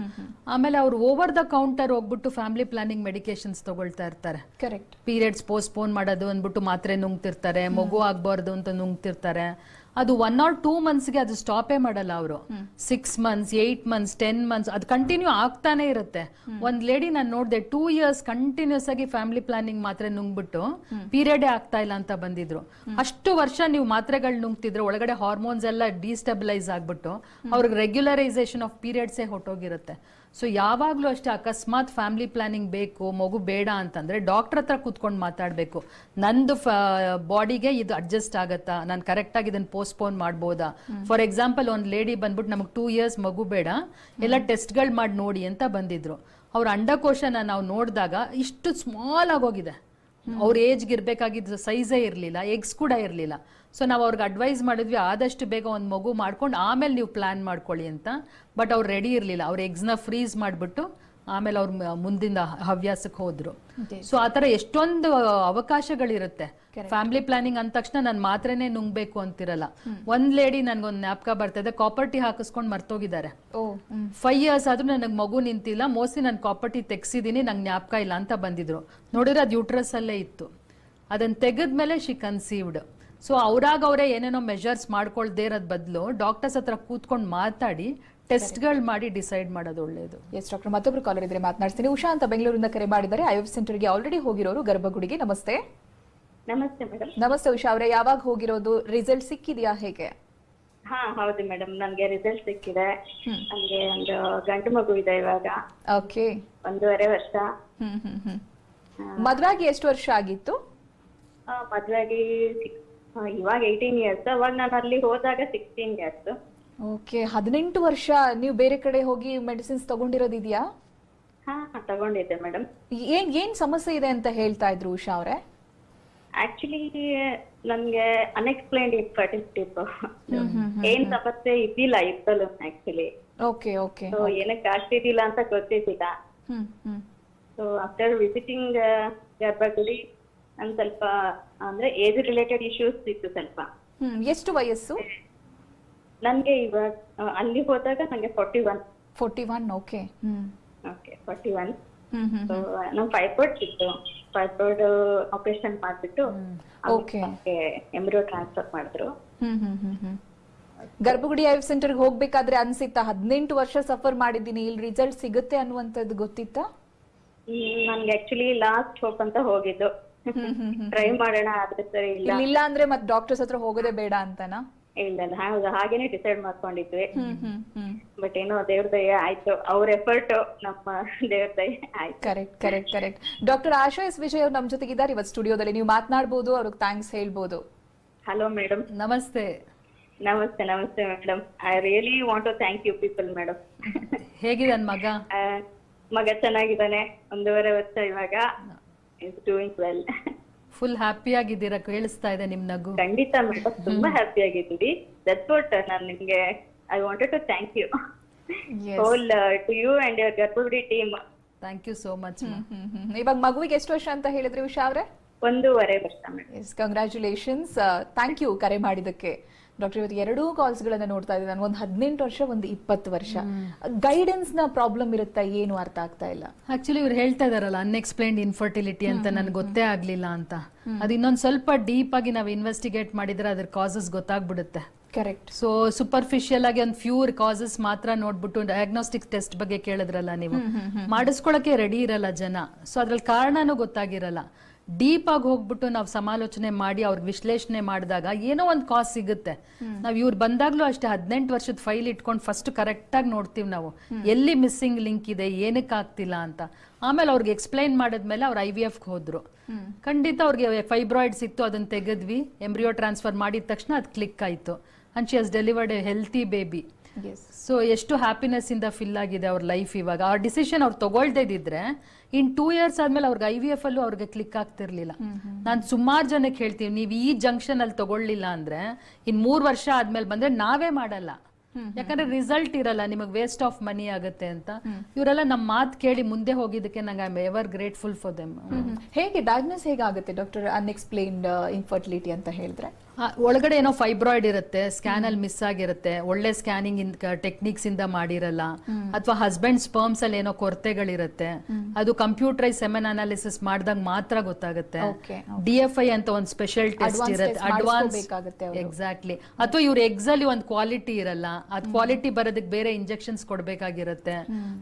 ಆಮೇಲೆ ಅವ್ರು ಓವರ್ ದ ಕೌಂಟರ್ ಹೋಗ್ಬಿಟ್ಟು ಫ್ಯಾಮಿಲಿ ಪ್ಲಾನಿಂಗ್ ಮೆಡಿಕೇಶನ್ಸ್ ತಗೊಳ್ತಾ ಇರ್ತಾರೆ. ಕರೆಕ್ಟ್ ಪೀರಿಯಡ್ಸ್ ಪೋಸ್ಟ್ಪೋನ್ ಮಾಡೋದು ಅಂದ್ಬಿಟ್ಟು ಮಾತ್ರೆ ನುಂಗ್ತಿರ್ತಾರೆ ಮಗು ಆಗ್ಬಾರ್ದು ಅಂತ ನುಂಗ್ತಿರ್ತಾರೆ. ಅದು ಒನ್ ಆರ್ ಟೂ ಮಂತ್ಸ್ಗೆ ಅದು ಸ್ಟಾಪೇ ಮಾಡಲ್ಲ ಅವರು. Six months eight months ten months ಅದು ಕಂಟಿನ್ಯೂ ಆಗ್ತಾನೆ ಇರುತ್ತೆ. ಒಂದ್ ಲೇಡಿ ನಾನು ನೋಡಿದೆ ಟೂ ಇಯರ್ಸ್ ಕಂಟಿನ್ಯೂಸ್ ಆಗಿ ಫ್ಯಾಮಿಲಿ ಪ್ಲಾನಿಂಗ್ ಮಾತ್ರೆ ನುಂಗ್ಬಿಟ್ಟು ಪೀರಿಯಡೇ ಆಗ್ತಾ ಇಲ್ಲ ಅಂತ ಬಂದಿದ್ರು. ಅಷ್ಟು ವರ್ಷ ನೀವು ಮಾತ್ರೆಗಳು ನುಂಗ್ತಿದ್ರೆ ಒಳಗಡೆ ಹಾರ್ಮೋನ್ಸ್ ಎಲ್ಲ ಡಿಸ್ಟೆಬಿಲೈಸ್ ಆಗ್ಬಿಟ್ಟು ಅವ್ರಿಗೆ ರೆಗ್ಯುಲರೈಸೇಷನ್ ಆಫ್ ಪೀರಿಯಡ್ಸೇ ಹೊಟ್ಟೋಗಿರುತ್ತೆ ಸೊ ಯಾವಾಗಲೂ ಅಷ್ಟೇ ಅಕಸ್ಮಾತ್ ಫ್ಯಾಮಿಲಿ ಪ್ಲಾನಿಂಗ್ ಬೇಕು ಮಗು ಬೇಡ ಅಂತಂದ್ರೆ ಡಾಕ್ಟರ್ ಹತ್ರ ಕೂತ್ಕೊಂಡು ಮಾತಾಡಬೇಕು. ನಂದು ಬಾಡಿಗೆ ಇದು ಅಡ್ಜಸ್ಟ್ ಆಗುತ್ತಾ? ನಾನು ಕರೆಕ್ಟಾಗಿ ಇದನ್ನು ಪೋಸ್ಟ್ಪೋನ್ ಮಾಡ್ಬೋದಾ? ಫಾರ್ ಎಕ್ಸಾಂಪಲ್ ಒಂದು ಲೇಡಿ ಬಂದ್ಬಿಟ್ಟು ನಮಗೆ ಟೂ ಇಯರ್ಸ್ ಮಗು ಬೇಡ ಎಲ್ಲ ಟೆಸ್ಟ್ಗಳು ಮಾಡಿ ನೋಡಿ ಅಂತ ಬಂದಿದ್ರು. ಅವ್ರ ಅಂಡಕೋಶನ ನಾವು ನೋಡಿದಾಗ ಇಷ್ಟು ಸ್ಮಾಲ್ ಆಗೋಗಿದೆ ಅವ್ರ ಏಜ್ಗೆ ಇರಬೇಕಾಗಿದ್ದ ಸೈಜೇ ಇರಲಿಲ್ಲ ಎಗ್ಸ್ ಕೂಡ ಇರಲಿಲ್ಲ. ಸೊ ನಾವು ಅವ್ರಿಗೆ ಅಡ್ವೈಸ್ ಮಾಡಿದ್ವಿ ಆದಷ್ಟು ಬೇಗ ಒಂದು ಮಗು ಮಾಡ್ಕೊಂಡು ಆಮೇಲೆ ನೀವು ಪ್ಲಾನ್ ಮಾಡ್ಕೊಳ್ಳಿ ಅಂತ. ಬಟ್ ಅವ್ರು ರೆಡಿ ಇರಲಿಲ್ಲ. ಅವ್ರ ಎಗ್ಸ್ನ ಫ್ರೀಸ್ ಮಾಡಿಬಿಟ್ಟು ಆಮೇಲೆ ಅವ್ರ ಮುಂದಿನ ಹವ್ಯಾಸಕ್ಕೆ ಹೋದ್ರು. ಸೊ ಆ ಥರ ಎಷ್ಟೊಂದು ಅವಕಾಶಗಳಿರುತ್ತೆ. ಫ್ಯಾಮಿಲಿ ಪ್ಲಾನಿಂಗ್ ಅಂದ ತಕ್ಷಣ ನಾನು ಮಾತ್ರನೇ ನುಂಗ್ಬೇಕು ಅಂತಿರಲ್ಲ. ಒಂದ್ ಲೇಡಿ ನನ್ಗೊಂದು ಜ್ಞಾಪಕ ಬರ್ತದೆ ಕಾಪರ್ಟಿ ಹಾಕಿಸ್ಕೊಂಡು ಮರ್ತೋಗಿದ್ದಾರೆ. ಫೈವ್ ಇಯರ್ಸ್ ಆದ್ರೂ ನನಗೆ ಮಗು ನಿಂತಿಲ್ಲ ಮೋಸ್ಟ್ಲಿ ನಾನು ಕಾಪರ್ಟಿ ತೆಗ್ಸಿದೀನಿ ನಂಗೆ ಜ್ಞಾಪಕ ಇಲ್ಲ ಅಂತ ಬಂದಿದ್ರು. ನೋಡಿದ್ರೆ ಅದು ಯೂಟ್ರಸ್ ಅಲ್ಲೇ ಇತ್ತು. ಅದನ್ನ ತೆಗೆದ್ಮೇಲೆ ಶಿ ಕನ್ಸೀವ್ಡ್ ಸೊ ಅವ್ರಾಗ ಅವರೇ ಏನೇನೋ ಮೆಷರ್ಸ್ ಮಾಡ್ಕೊಳ್ದೇ ಇರೋದ್ ಬದಲು ಡಾಕ್ಟರ್ಸ್ ಹತ್ರ ಕೂತ್ಕೊಂಡು ಮಾತಾಡಿ ಟೆಸ್ಟ್ಗಳು ಮಾಡಿ ಡಿಸೈಡ್ ಮಾಡೋದು ಒಳ್ಳೇದು. ಎಸ್ ಡಾಕ್ಟರ್ ಮತ್ತೊಬ್ಬರು ಕಾಲರ್ ಇದ್ರೆ ಮಾತನಾಡ್ತೀನಿ ಉಷಾ ಅಂತ ಬೆಂಗಳೂರಿಂದ ಕರೆ ಮಾಡಿದ್ದಾರೆ. ಐಎಫ್ ಸೆಂಟರ್ಗೆ ಆಲ್ರೆಡಿ ಹೋಗಿರೋರು ಗರ್ಭಗುಡಿಗೆ. ನಮಸ್ತೆ. ನಮಸ್ತೆ ಮೇಡಮ್ ನಮಸ್ತೆ ಉಷಾ ಅವರೇ. ಯಾವಾಗ ಹೋಗಿರೋದು? ರಿಸಲ್ಟ್ ಸಿಕ್ಕಿದ್ಯಾ ಹೇಗೆ? ಹಾ ಹೌದು ಮೇಡಮ್ ನನ್ಗೆ ರಿಸಲ್ಟ್ ಸಿಕ್ಕಿದೆ. ನನ್ಗೆ ಒಂದು ಗಂಡು ಮಗು ಇದೆ ಇವಾಗ. ಓಕೆ. ಒಂದೂವರೆ ವರ್ಷ. ಹ್ಮ್ ಹ್ಮ್ ಹ್ಮ್. ಮದ್ವೆಯಾಗಿ ಎಷ್ಟು ವರ್ಷ ಆಗಿತ್ತು? ಆ, ಇವಾಗ ಏಯ್ಟೀನ್ ಇಯರ್ಸ್ ಅವಾಗ ನಾನು ಅಲ್ಲಿ ಹೋದಾಗ ಸಿಕ್ಸ್ಟೀನ್ ಇಯರ್ಸ್ ಓಕೆ ಹದಿನೆಂಟು ವರ್ಷ ನೀವು ಬೇರೆ ಕಡೆ ಹೋಗಿ ಮೆಡಿಸಿನ್ಸ್ ತಗೊಂಡಿರೋದಿದ್ಯಾ? ಹಾ ತಗೊಂಡಿದ್ದೆ ಮೇಡಮ್ ಏನ್ ಏನ್ ಸಮಸ್ಯೆ ಇದೆ ಅಂತ ಹೇಳ್ತಾ ಇದ್ರು ಉಷಾ ಅವರೇ? ಆಕ್ಚುಲಿ ನನ್ಗೆ ಅನ್ಎಕ್ಸ್ಪ್ಲೈನ್ಡ್ ಇನ್ಫರ್ಟಿಲಿಟಿ ಏನ್ ಸಮಸ್ಯೆ ಇದ್ದಿಲ್ಲ ಇತ್ತಲ್ಲ ಆಕ್ಚುಲಿ ಓಕೆ ಓಕೆ ಸೊ ಏನಕ್ಕೆ ಆಗ್ತಿದ್ದಿಲ್ಲ ಅಂತ ಗೊತ್ತಿದ್ದಿಲ್ಲ. ಸೊ ಆಫ್ಟರ್ ವಿಸಿಟಿಂಗ್ ಗರ್ಭಗುಡಿ ನನ್ ಸ್ವಲ್ಪ ಅಂದ್ರೆ ಏಜ್ ರಿಲೇಟೆಡ್ ಇಶ್ಯೂಸ್ ಇತ್ತು ಸ್ವಲ್ಪ. ಹ್ಮ್ ಎಷ್ಟು ವಯಸ್ಸು? ನನ್ಗೆ ಇವಾಗ ಆ, ಅಲ್ಲಿ ಹೋದಾಗ ನಂಗೆ forty one forty one okay hmm. Okay forty one hmm hmm. So ನಮ್ ಫೈಬ್ರೋಡ್ ಇತ್ತು ಫೈಬ್ರೋಡ್ ಆಪರೇಷನ್ ಮಾಡ್ಬಿಟ್ಟು ಓಕೆ ಎಂಬ್ರಿಯೋ ಟ್ರಾನ್ಸ್ಫರ್ ಮಾಡಿದ್ರು. ಹ್ಮ್ ಹ್ಮ್ ಹ್ಮ್ ಹ್ಮ್. ಗರ್ಭಗುಡಿ ಐವ್ ಸೆಂಟರ್ ಹೋಗ್ಬೇಕಾದ್ರೆ ಅನ್ಸಿತ್ತಾ? ಹದಿನೆಂಟು ವರ್ಷ ಸಫರ್ ಮಾಡಿದ್ದೀನಿ. ಇಲ್ಲಿ ರಿಸಲ್ಟ್ ಸಿಗುತ್ತೆ ಅನ್ನುವಂಥದ್ದು ಗೊತ್ತಿತ್ತಾ? ಹ್ಮ್, ನನ್ಗೆ ಆಕ್ಚುಲಿ ಲಾಸ್ಟ್ ಹೋಪ್ ಅಂತ ಹೋಗಿದ್ದು. ಟ್ರೈ ಮಾಡೋಣ ಆದ್ರೆ ಸರಿ ಇಲ್ಲ. ಇಲ್ಲ ಅಂದ್ರೆ ಮತ್ತೆ ಡಾಕ್ಟರ್ಸ್ ಹತ್ರ ಹೋಗೋದೇ ಬೇಡ ಅಂತನಾ? ಇಲ್ಲ ಇಲ್ಲ. ಹೌದು ಹಾಗೇನೆ ಡಿಸೈಡ್ ಮಾಡ್ಕೊಂಡಿದ್ವಿ. ಬಟ್ ಏನೋ ದೇವ್ರ ದಯ ಆಯ್ತು. ಅವ್ರ ಎಫರ್ಟ್ ನಮ್ಮ ದೇವ್ರ ದಯ ಆಯ್ತು. Correct correct correct doctor Asha S Vijay ಅವ್ರು ನಮ್ಮ ಜೊತೆಗಿದ್ದಾರೆ ಇವತ್ತು ಸ್ಟುಡಿಯೋದಲ್ಲಿ ನೀವು ಮಾತನಾಡಬಹುದು ಅವ್ರಿಗೆ ಥ್ಯಾಂಕ್ಸ್ ಹೇಳ್ಬೋದು. ಹಲೋ ಮೇಡಮ್ ನಮಸ್ತೆ. ನಮಸ್ತೆ ನಮಸ್ತೆ madam I really want to thank you people madam ಹೇಗಿದೆ ಮಗ? ಮಗ ಚೆನ್ನಾಗಿದ್ದಾನೆ. ಒಂದೂವರೆ ವರ್ಷ ಇವಾಗ. Is doing well full happy ಆಗಿದ್ದೀರಾ? ಕೇಳಿಸ್ತಾ ಇದೆ ನಿಮ್ ನಗು. ಖಂಡಿತ ಮೇಡಮ್ ತುಂಬಾ ಹ್ಯಾಪಿ ಆಗಿದ್ದೀವಿ. ದಟ್ಸ್ ವಾಟ್ ನಾನು ನಿಮ್ಗೆ I wanted to thank you Yes. Whole to you and your Garbhagudi team thank you so much hmm hmm hmm. ಇವಾಗ ಮಗುವಿಗೆ ಎಷ್ಟು ವರ್ಷ ಅಂತ ಹೇಳಿದ್ರಿ ಉಷಾ ಅವ್ರೆ? ಒಂದೂವರೆ ವರ್ಷ ಕಂಗ್ರ್ಯಾಚುಲೇಷನ್ಸ್ ಥ್ಯಾಂಕ್ ಯು ಕರೆ ಮಾಡಿದ್ದಕ್ಕೆ. ಡಾಕ್ಟರ್ ಇವತ್ತು ಎರಡೂ ಕಾಲ್ಸ್ ಗಳನ್ನ ನೋಡ್ತಾ ಇದ್ದೀನಿ. ನಾನು ಒಂದು ಹದಿನೆಂಟು ವರ್ಷ ಒಂದು ಇಪ್ಪತ್ತು ವರ್ಷ. ಗೈಡೆನ್ಸ್ನ ಪ್ರಾಬ್ಲಮ್ ಇರುತ್ತಾ ಏನು ಅರ್ಥ ಆಗ್ತಾ ಇಲ್ಲ. ಆಕ್ಚುಲಿ ಇವ್ರು ಹೇಳ್ತಾ ಇದಾರಲ್ಲ ಅನ್ಎಕ್ಸ್ಪ್ಲೈನ್ಡ್ ಇನ್ಫರ್ಟಿಲಿಟಿ ಅಂತ ನನ್ಗೆ ಗೊತ್ತೇ ಆಗ್ಲಿಲ್ಲ ಅಂತ. ಅದು ಇನ್ನೊಂದ್ ಸ್ವಲ್ಪ ಡೀಪ್ ಆಗಿ ನಾವು ಇನ್ವೆಸ್ಟಿಗೇಟ್ ಮಾಡಿದ್ರೆ ಅದ್ರ ಕಾಸಸ್ ಗೊತ್ತಾಗ್ಬಿಡುತ್ತೆ. ಕರೆಕ್ಟ್ ಸೊ ಸೂಪರ್ಫಿಷಿಯಲ್ ಆಗಿ ಒಂದು ಫ್ಯೂರ್ ಕಾಸಸ್ ಮಾತ್ರ ನೋಡ್ಬಿಟ್ಟು ಡಯಾಗ್ನೋಸ್ಟಿಕ್ ಟೆಸ್ಟ್ ಬಗ್ಗೆ ಕೇಳಿದ್ರಲ್ಲ ನೀವು. ಮಾಡಿಸ್ಕೊಳಕ್ಕೆ ರೆಡಿ ಇರಲ್ಲ ಜನ. ಸೊ ಅದ್ರಲ್ಲಿ ಕಾರಣನೂ ಗೊತ್ತಾಗಿರಲ್ಲ. ಡೀಪ್ ಆಗಿ ಹೋಗ್ಬಿಟ್ಟು ನಾವು ಸಮಾಲೋಚನೆ ಮಾಡಿ ಅವ್ರಿಗೆ ವಿಶ್ಲೇಷಣೆ ಮಾಡಿದಾಗ ಏನೋ ಒಂದು ಕಾಸ್ ಸಿಗುತ್ತೆ. ನಾವು ಇವ್ರು ಬಂದಾಗ್ಲೂ ಅಷ್ಟೇ ಹದಿನೆಂಟು ವರ್ಷದ ಫೈಲ್ ಇಟ್ಕೊಂಡು ಫಸ್ಟ್ ಕರೆಕ್ಟ್ ಆಗಿ ನೋಡ್ತೀವಿ ನಾವು. ಎಲ್ಲಿ ಮಿಸ್ಸಿಂಗ್ ಲಿಂಕ್ ಇದೆ ಏನಕ್ಕೆ ಆಗ್ತಿಲ್ಲ ಅಂತ. ಆಮೇಲೆ ಅವ್ರಿಗೆ ಎಕ್ಸ್ಪ್ಲೈನ್ ಮಾಡಿದ್ಮೇಲೆ ಅವ್ರು ಐ ವಿ ಎಫ್ ಹೋದ್ರು. ಖಂಡಿತ ಅವ್ರಿಗೆ ಫೈಬ್ರಾಯ್ಡ್ಸ್ ಇತ್ತು ಅದನ್ನ ತೆಗೆದ್ವಿ. ಎಂಬ್ರಿಯೋ ಟ್ರಾನ್ಸ್ಫರ್ ಮಾಡಿದ ತಕ್ಷಣ ಅದು ಕ್ಲಿಕ್ ಆಯ್ತು. And she has delivered a healthy baby so ಎಷ್ಟು ಹ್ಯಾಪಿನೆಸ್ ಇಂದ ಫಿಲ್ ಆಗಿದೆ ಅವ್ರ ಲೈಫ್ ಇವಾಗ. ಅವ್ರ ಡಿಸಿಷನ್ ಅವ್ರು ತಗೊಳ್ದೇ ಇದ್ರೆ ಇನ್ ಟೂ ಇಯರ್ಸ್ ಆದ್ಮೇಲೆ ಅವ್ರಿಗೆ ಐ ವಿ ಎಫ್ ಅಲ್ಲೂ ಅವ್ರಿಗೆ ಕ್ಲಿಕ್ ಆಗ್ತಿರ್ಲಿಲ್ಲ. ನಾನು ಸುಮಾರು ಜನಕ್ಕೆ ಹೇಳ್ತೀವಿ ನೀವು ಈ ಜಂಕ್ಷನ್ ಅಲ್ಲಿ ತಗೊಳ್ಳಿಲ್ಲ ಅಂದ್ರೆ ಇನ್ ಮೂರ್ ವರ್ಷ ಆದ್ಮೇಲೆ ಬಂದ್ರೆ ನಾವೇ ಮಾಡಲ್ಲ. ಯಾಕಂದ್ರೆ ರಿಸಲ್ಟ್ ಇರಲ್ಲ, ನಿಮಗೆ ವೇಸ್ಟ್ ಆಫ್ ಮನಿ ಆಗುತ್ತೆ ಅಂತ. ಇವರೆಲ್ಲ ನಮ್ಮ ಮಾತು ಕೇಳಿ ಮುಂದೆ ಹೋಗಿದ್ದಕ್ಕೆ ನಂಗೆ I ever grateful for them ಹೇಗೆ ಡಯಾಗ್ನೋಸ್ ಹೇಗಾಗುತ್ತೆ? ಡಾಕ್ಟರ್ ಅನ್ಎಕ್ಸ್ಪ್ಲೈನ್ಡ್ ಇನ್ಫರ್ಟಿಲಿಟಿ ಅಂತ ಹೇಳಿದ್ರೆ? ಒಳಗಡೆ ಏನೋ ಫೈಬ್ರಾಯ್ಡ್ ಇರುತ್ತೆ ಸ್ಕ್ಯಾನ್ ಅಲ್ಲಿ ಮಿಸ್ ಆಗಿರುತ್ತೆ ಒಳ್ಳೆ ಸ್ಕ್ಯಾನಿಂಗ್ ಟೆಕ್ನಿಕ್ಸ್ ಇಂದ ಮಾಡಿರಲ್ಲ. ಅಥವಾ ಹಸ್ಬೆಂಡ್ ಸ್ಪರ್ಮ್ಸ್ ಅಲ್ಲಿ ಏನೋ ಕೊರತೆಗಳಿರುತ್ತೆ ಅದು ಕಂಪ್ಯೂಟರೈಸ್ ಸೆಮನ್ ಅನಾಲಿಸಿಸ್ ಮಾಡಿದಾಗ ಮಾತ್ರ ಗೊತ್ತಾಗುತ್ತೆ. ಡಿ ಎಫ್ ಐ ಅಂತ ಒಂದು ಸ್ಪೆಷಲ್ ಟೆಸ್ಟ್ ಇರುತ್ತೆ. ಅಡ್ವಾನ್ಸ್. ಎಕ್ಸಾಕ್ಟ್ಲಿ ಅಥವಾ ಇವ್ರ ಎಗ್ಸ್ ಅಲ್ಲಿ ಒಂದು ಕ್ವಾಲಿಟಿ ಇರಲ್ಲ ಅದ್ ಕ್ವಾಲಿಟಿ ಬರೋದಕ್ಕೆ ಬೇರೆ ಇಂಜೆಕ್ಷನ್ಸ್ ಕೊಡ್ಬೇಕಾಗಿರುತ್ತೆ.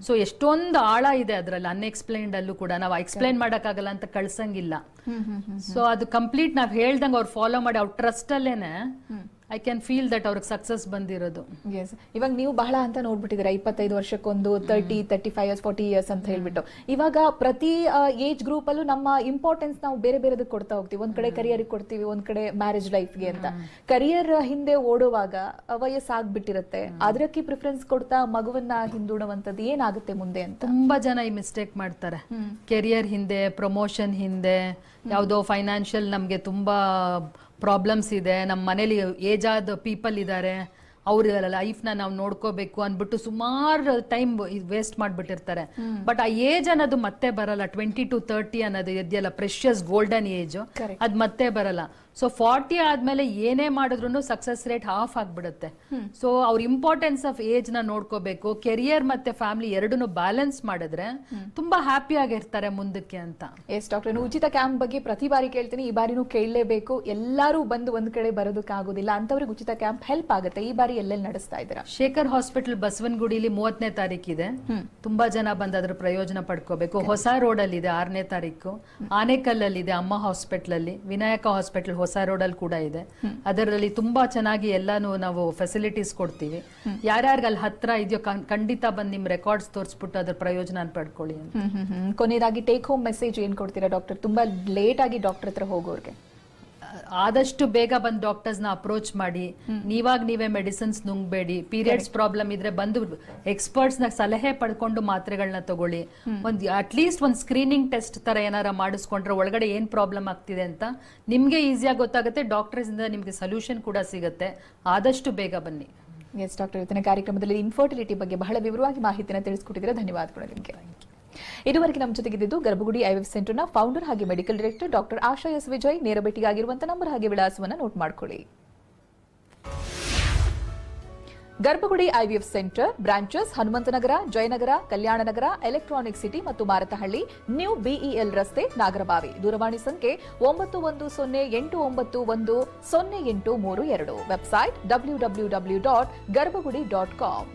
ಸೊ ಎಷ್ಟೊಂದು ಆಳ ಇದೆ ಅದ್ರಲ್ಲಿ ಅನ್ಎಕ್ಸ್ಪ್ಲೈನ್ಡ್ ಅಲ್ಲೂ ಕೂಡ. ನಾವು ಎಕ್ಸ್ಪ್ಲೈನ್ ಮಾಡಕ್ಕಾಗಲ್ಲ ಅಂತ ಕಳ್ಸಂಗಿಲ್ಲ. ಸೊ ಅದು ಕಂಪ್ಲೀಟ್ ನಾವ್ ಹೇಳ್ದಂಗ್ ಅವ್ರು ಫಾಲೋ ಮಾಡಿ ಅವ್ರು ಟ್ರಸ್ಟ್ ಅಲ್ಲೇನೆ ಐ ಕ್ಯಾನ್ ಫೀಲ್ ದಟ್ ಅವ್ರಿಗೆ ಸಕ್ಸಸ್ ಬಂದಿರೋದು. ಎಸ್ ಇವಾಗ ನೀವು ಬಹಳ ಅಂತ ನೋಡ್ಬಿಟ್ಟಿದ್ದೀರಾ ಇಪ್ಪತ್ತೈದು ವರ್ಷಕ್ಕೊಂದು thirty thirty five years forty years ಅಂತ ಹೇಳ್ಬಿಟ್ಟು. ಇವಾಗ ಪ್ರತಿ ಏಜ್ ಗ್ರೂಪ್ ಅಲ್ಲೂ ನಮ್ಮ ಇಂಪಾರ್ಟೆನ್ಸ್ ನಾವು ಬೇರೆ ಬೇರೆದಕ್ಕೆ ಕೊಡ್ತಾ ಹೋಗ್ತೀವಿ. ಒಂದ್ ಕಡೆ ಕರಿಯರ್ ಕೊಡ್ತೀವಿ ಒಂದ್ ಕಡೆ ಮ್ಯಾರೇಜ್ ಲೈಫ್ಗೆ ಅಂತ. ಕರಿಯರ್ ಹಿಂದೆ ಓಡುವಾಗ ವಯಸ್ಸ ಆಗ್ಬಿಟ್ಟಿರುತ್ತೆ. ಅದಕ್ಕೆ ಪ್ರಿಫರೆನ್ಸ್ ಕೊಡ್ತಾ ಮಗುವನ್ನ ಹಿಂದೂಡುವಂತದ್ದು ಏನಾಗುತ್ತೆ ಮುಂದೆ ಅಂತ? ತುಂಬಾ ಜನ ಈ ಮಿಸ್ಟೇಕ್ ಮಾಡ್ತಾರೆ. ಕೆರಿಯರ್ ಹಿಂದೆ ಪ್ರಮೋಷನ್ ಹಿಂದೆ ಯಾವುದೋ ಫೈನಾನ್ಷಿಯಲ್ ನಮಗೆ ತುಂಬಾ ಪ್ರಾಬ್ಲಮ್ಸ್ ಇದೆ ನಮ್ಮ ಮನೇಲಿ ಏಜ್ ಆದ ಪೀಪಲ್ ಇದ್ದಾರೆ ಅವ್ರ ಲೈಫ್ನ ನಾವು ನೋಡ್ಕೋಬೇಕು ಅಂದ್ಬಿಟ್ಟು ಸುಮಾರು ಟೈಮ್ ವೇಸ್ಟ್ ಮಾಡ್ಬಿಟ್ಟಿರ್ತಾರೆ. ಬಟ್ ಆ ಏಜ್ ಅನ್ನೋದು ಮತ್ತೆ ಬರಲ್ಲ ಟ್ವೆಂಟಿ ಟು ತರ್ಟಿ ಅನ್ನೋದು ಇದೆಯಲ್ಲ ಪ್ರೆಷಿಯಸ್ ಗೋಲ್ಡನ್ ಏಜ್. ಅದ್ ಮತ್ತೆ ಬರಲ್ಲ. ಸೊ ಫಾರ್ಟಿ ಆದ್ಮೇಲೆ ಏನೇ ಮಾಡಿದ್ರು ಸಕ್ಸಸ್ ರೇಟ್ ಹಾಫ್ ಆಗ್ಬಿಡುತ್ತೆ. ಸೊ ಅವ್ರ ಇಂಪಾರ್ಟೆನ್ಸ್ ಆಫ್ ಏಜ್ನ ನೋಡ್ಕೋಬೇಕು ಕೆರಿಯರ್ ಮತ್ತೆ ಫ್ಯಾಮಿಲಿ ಎರಡನ್ನು ಬ್ಯಾಲೆನ್ಸ್ ಮಾಡಿದ್ರೆ ತುಂಬಾ ಹ್ಯಾಪಿ ಆಗಿರ್ತಾರೆ ಮುಂದಕ್ಕೆ ಅಂತ. ಎಸ್ ಡಾಕ್ಟರ್ ಉಚಿತ ಕ್ಯಾಂಪ್ ಬಗ್ಗೆ ಪ್ರತಿ ಬಾರಿ ಕೇಳ್ತೀನಿ. ಈ ಬಾರಿನೂ ಕೇಳಲೇಬೇಕು. ಎಲ್ಲರೂ ಬಂದು ಒಂದ್ ಕಡೆ ಬರೋದಕ್ಕಾಗೋದಿಲ್ಲ ಅಂತವ್ರಿಗೆ ಉಚಿತ ಕ್ಯಾಂಪ್ ಹೆಲ್ಪ್ ಆಗುತ್ತೆ. ಈ ಬಾರಿ ಎಲ್ಲೆಲ್ಲಿ ನಡೆಸ್ತಾ ಇದ್ದೀರಾ? ಶೇಖರ್ ಹಾಸ್ಪಿಟಲ್ ಬಸವನಗುಡಿಲಿ ಮೂವತ್ತನೇ ತಾರೀಕಿದೆ ತುಂಬಾ ಜನ ಬಂದ ಅದ್ರ ಪ್ರಯೋಜನ ಪಡ್ಕೋಬೇಕು. ಹೊಸ ರೋಡ್ ಅಲ್ಲಿ ಇದೆ ಆರನೇ ತಾರೀಕು ಆನೇಕಲ್ಲಲ್ಲಿ ಇದೆ ಅಮ್ಮ ಹಾಸ್ಪಿಟಲ್ ಅಲ್ಲಿ. ವಿನಾಯಕ ಹಾಸ್ಪಿಟಲ್ ಹೊಸ ರೋಡಲ್ಲಿ ಕೂಡ ಇದೆ. ಅದರಲ್ಲಿ ತುಂಬಾ ಚೆನ್ನಾಗಿ ಎಲ್ಲಾನು ನಾವು ಫೆಸಿಲಿಟೀಸ್ ಕೊಡ್ತೀವಿ. ಯಾರ್ಯಾರಿಗೆ ಅಲ್ಲಿ ಹತ್ರ ಇದೆಯೋ ಖಂಡಿತ ಬಂದು ನಿಮ್ ರೆಕಾರ್ಡ್ಸ್ ತೋರಿಸ್ಬಿಟ್ಟು ಅದ್ರ ಪ್ರಯೋಜನ ಪಡ್ಕೊಳ್ಳಿ ಅಂತ. ಕೊನೆಯದಾಗಿ ಟೇಕ್ ಹೋಮ್ ಮೆಸೇಜ್ ಏನ್ ಕೊಡ್ತೀರಾ ಡಾಕ್ಟರ್ ತುಂಬಾ ಲೇಟ್ ಆಗಿ ಡಾಕ್ಟರ್ ಹತ್ರ ಹೋಗೋರ್ಗೆ. ಆದಷ್ಟು ಬೇಗ ಬಂದು ಡಾಕ್ಟರ್ಸ್ನ ಅಪ್ರೋಚ್ ಮಾಡಿ. ನೀವಾಗ ನೀವೇ ಮೆಡಿಸಿನ್ಸ್ ನುಂಗ್ಬೇಡಿ. ಪೀರಿಯಡ್ಸ್ ಪ್ರಾಬ್ಲಮ್ ಇದ್ರೆ ಬಂದು ಎಕ್ಸ್ಪರ್ಟ್ಸ್ನ ಸಲಹೆ ಪಡ್ಕೊಂಡು ಮಾತ್ರೆಗಳನ್ನ ತಗೊಳ್ಳಿ. ಒಂದ್ ಅಟ್ಲೀಸ್ಟ್ ಒಂದ್ ಸ್ಕ್ರೀನಿಂಗ್ ಟೆಸ್ಟ್ ತರ ಏನಾರ ಮಾಡಿಸ್ಕೊಂಡ್ರೆ ಒಳಗಡೆ ಏನ್ ಪ್ರಾಬ್ಲಮ್ ಆಗ್ತಿದೆ ಅಂತ ನಿಮ್ಗೆ ಈಸಿಯಾಗಿ ಗೊತ್ತಾಗುತ್ತೆ. ಡಾಕ್ಟರ್ಸ್ ಇಂದ ನಿಮ್ಗೆ ಸೊಲ್ಯೂಷನ್ ಕೂಡ ಸಿಗುತ್ತೆ. ಆದಷ್ಟು ಬೇಗ ಬನ್ನಿ. ಎಸ್ ಡಾಕ್ಟರ್ ಇವತ್ತಿನ ಕಾರ್ಯಕ್ರಮದಲ್ಲಿ ಇನ್ಫರ್ಟಿಲಿಟಿ ಬಗ್ಗೆ ಬಹಳ ವಿವರವಾಗಿ ಮಾಹಿತಿನ ತಿಳಿಸ್ಕೊಟ್ಟಿದ್ದೀರಾ. ಧನ್ಯವಾದಗಳು ನಿಮಗೆ. ಇದುವರೆಗೆ ನಮ್ಮ ಜೊತೆಗಿದ್ದು ಗರ್ಭಗುಡಿ ಐವಿಎಫ್ ಸೆಂಟರ್ನ ಫೌಂಡರ್ ಹಾಗೆ medical director doctor Asha S Vijay. ನೇರ ಭೇಟಿಗಾಗಿರುವಂತಹ ನಂಬರ್ ಹಾಗೆ ವಿಳಾಸವನ್ನು ನೋಟ್ ಮಾಡ್ಕೊಳ್ಳಿ. Garbhagudi IVF centre branches Hanumanthanagar, Jayanagar, Kalyananagar Electronic City ಮತ್ತು ಮಾರತಹಳ್ಳಿ ನ್ಯೂ ಬಿಇಎಲ್ ರಸ್ತೆ ನಾಗರಬಾವಿ. ದೂರವಾಣಿ ಸಂಖ್ಯೆ ಒಂಬತ್ತು ಒಂದು ಸೊನ್ನೆ ಎಂಟು ಒಂಬತ್ತು ಒಂದು ಸೊನ್ನೆ ಎಂಟು ಮೂರು ಎರಡು. Website W W W dot Garbhagudi dot com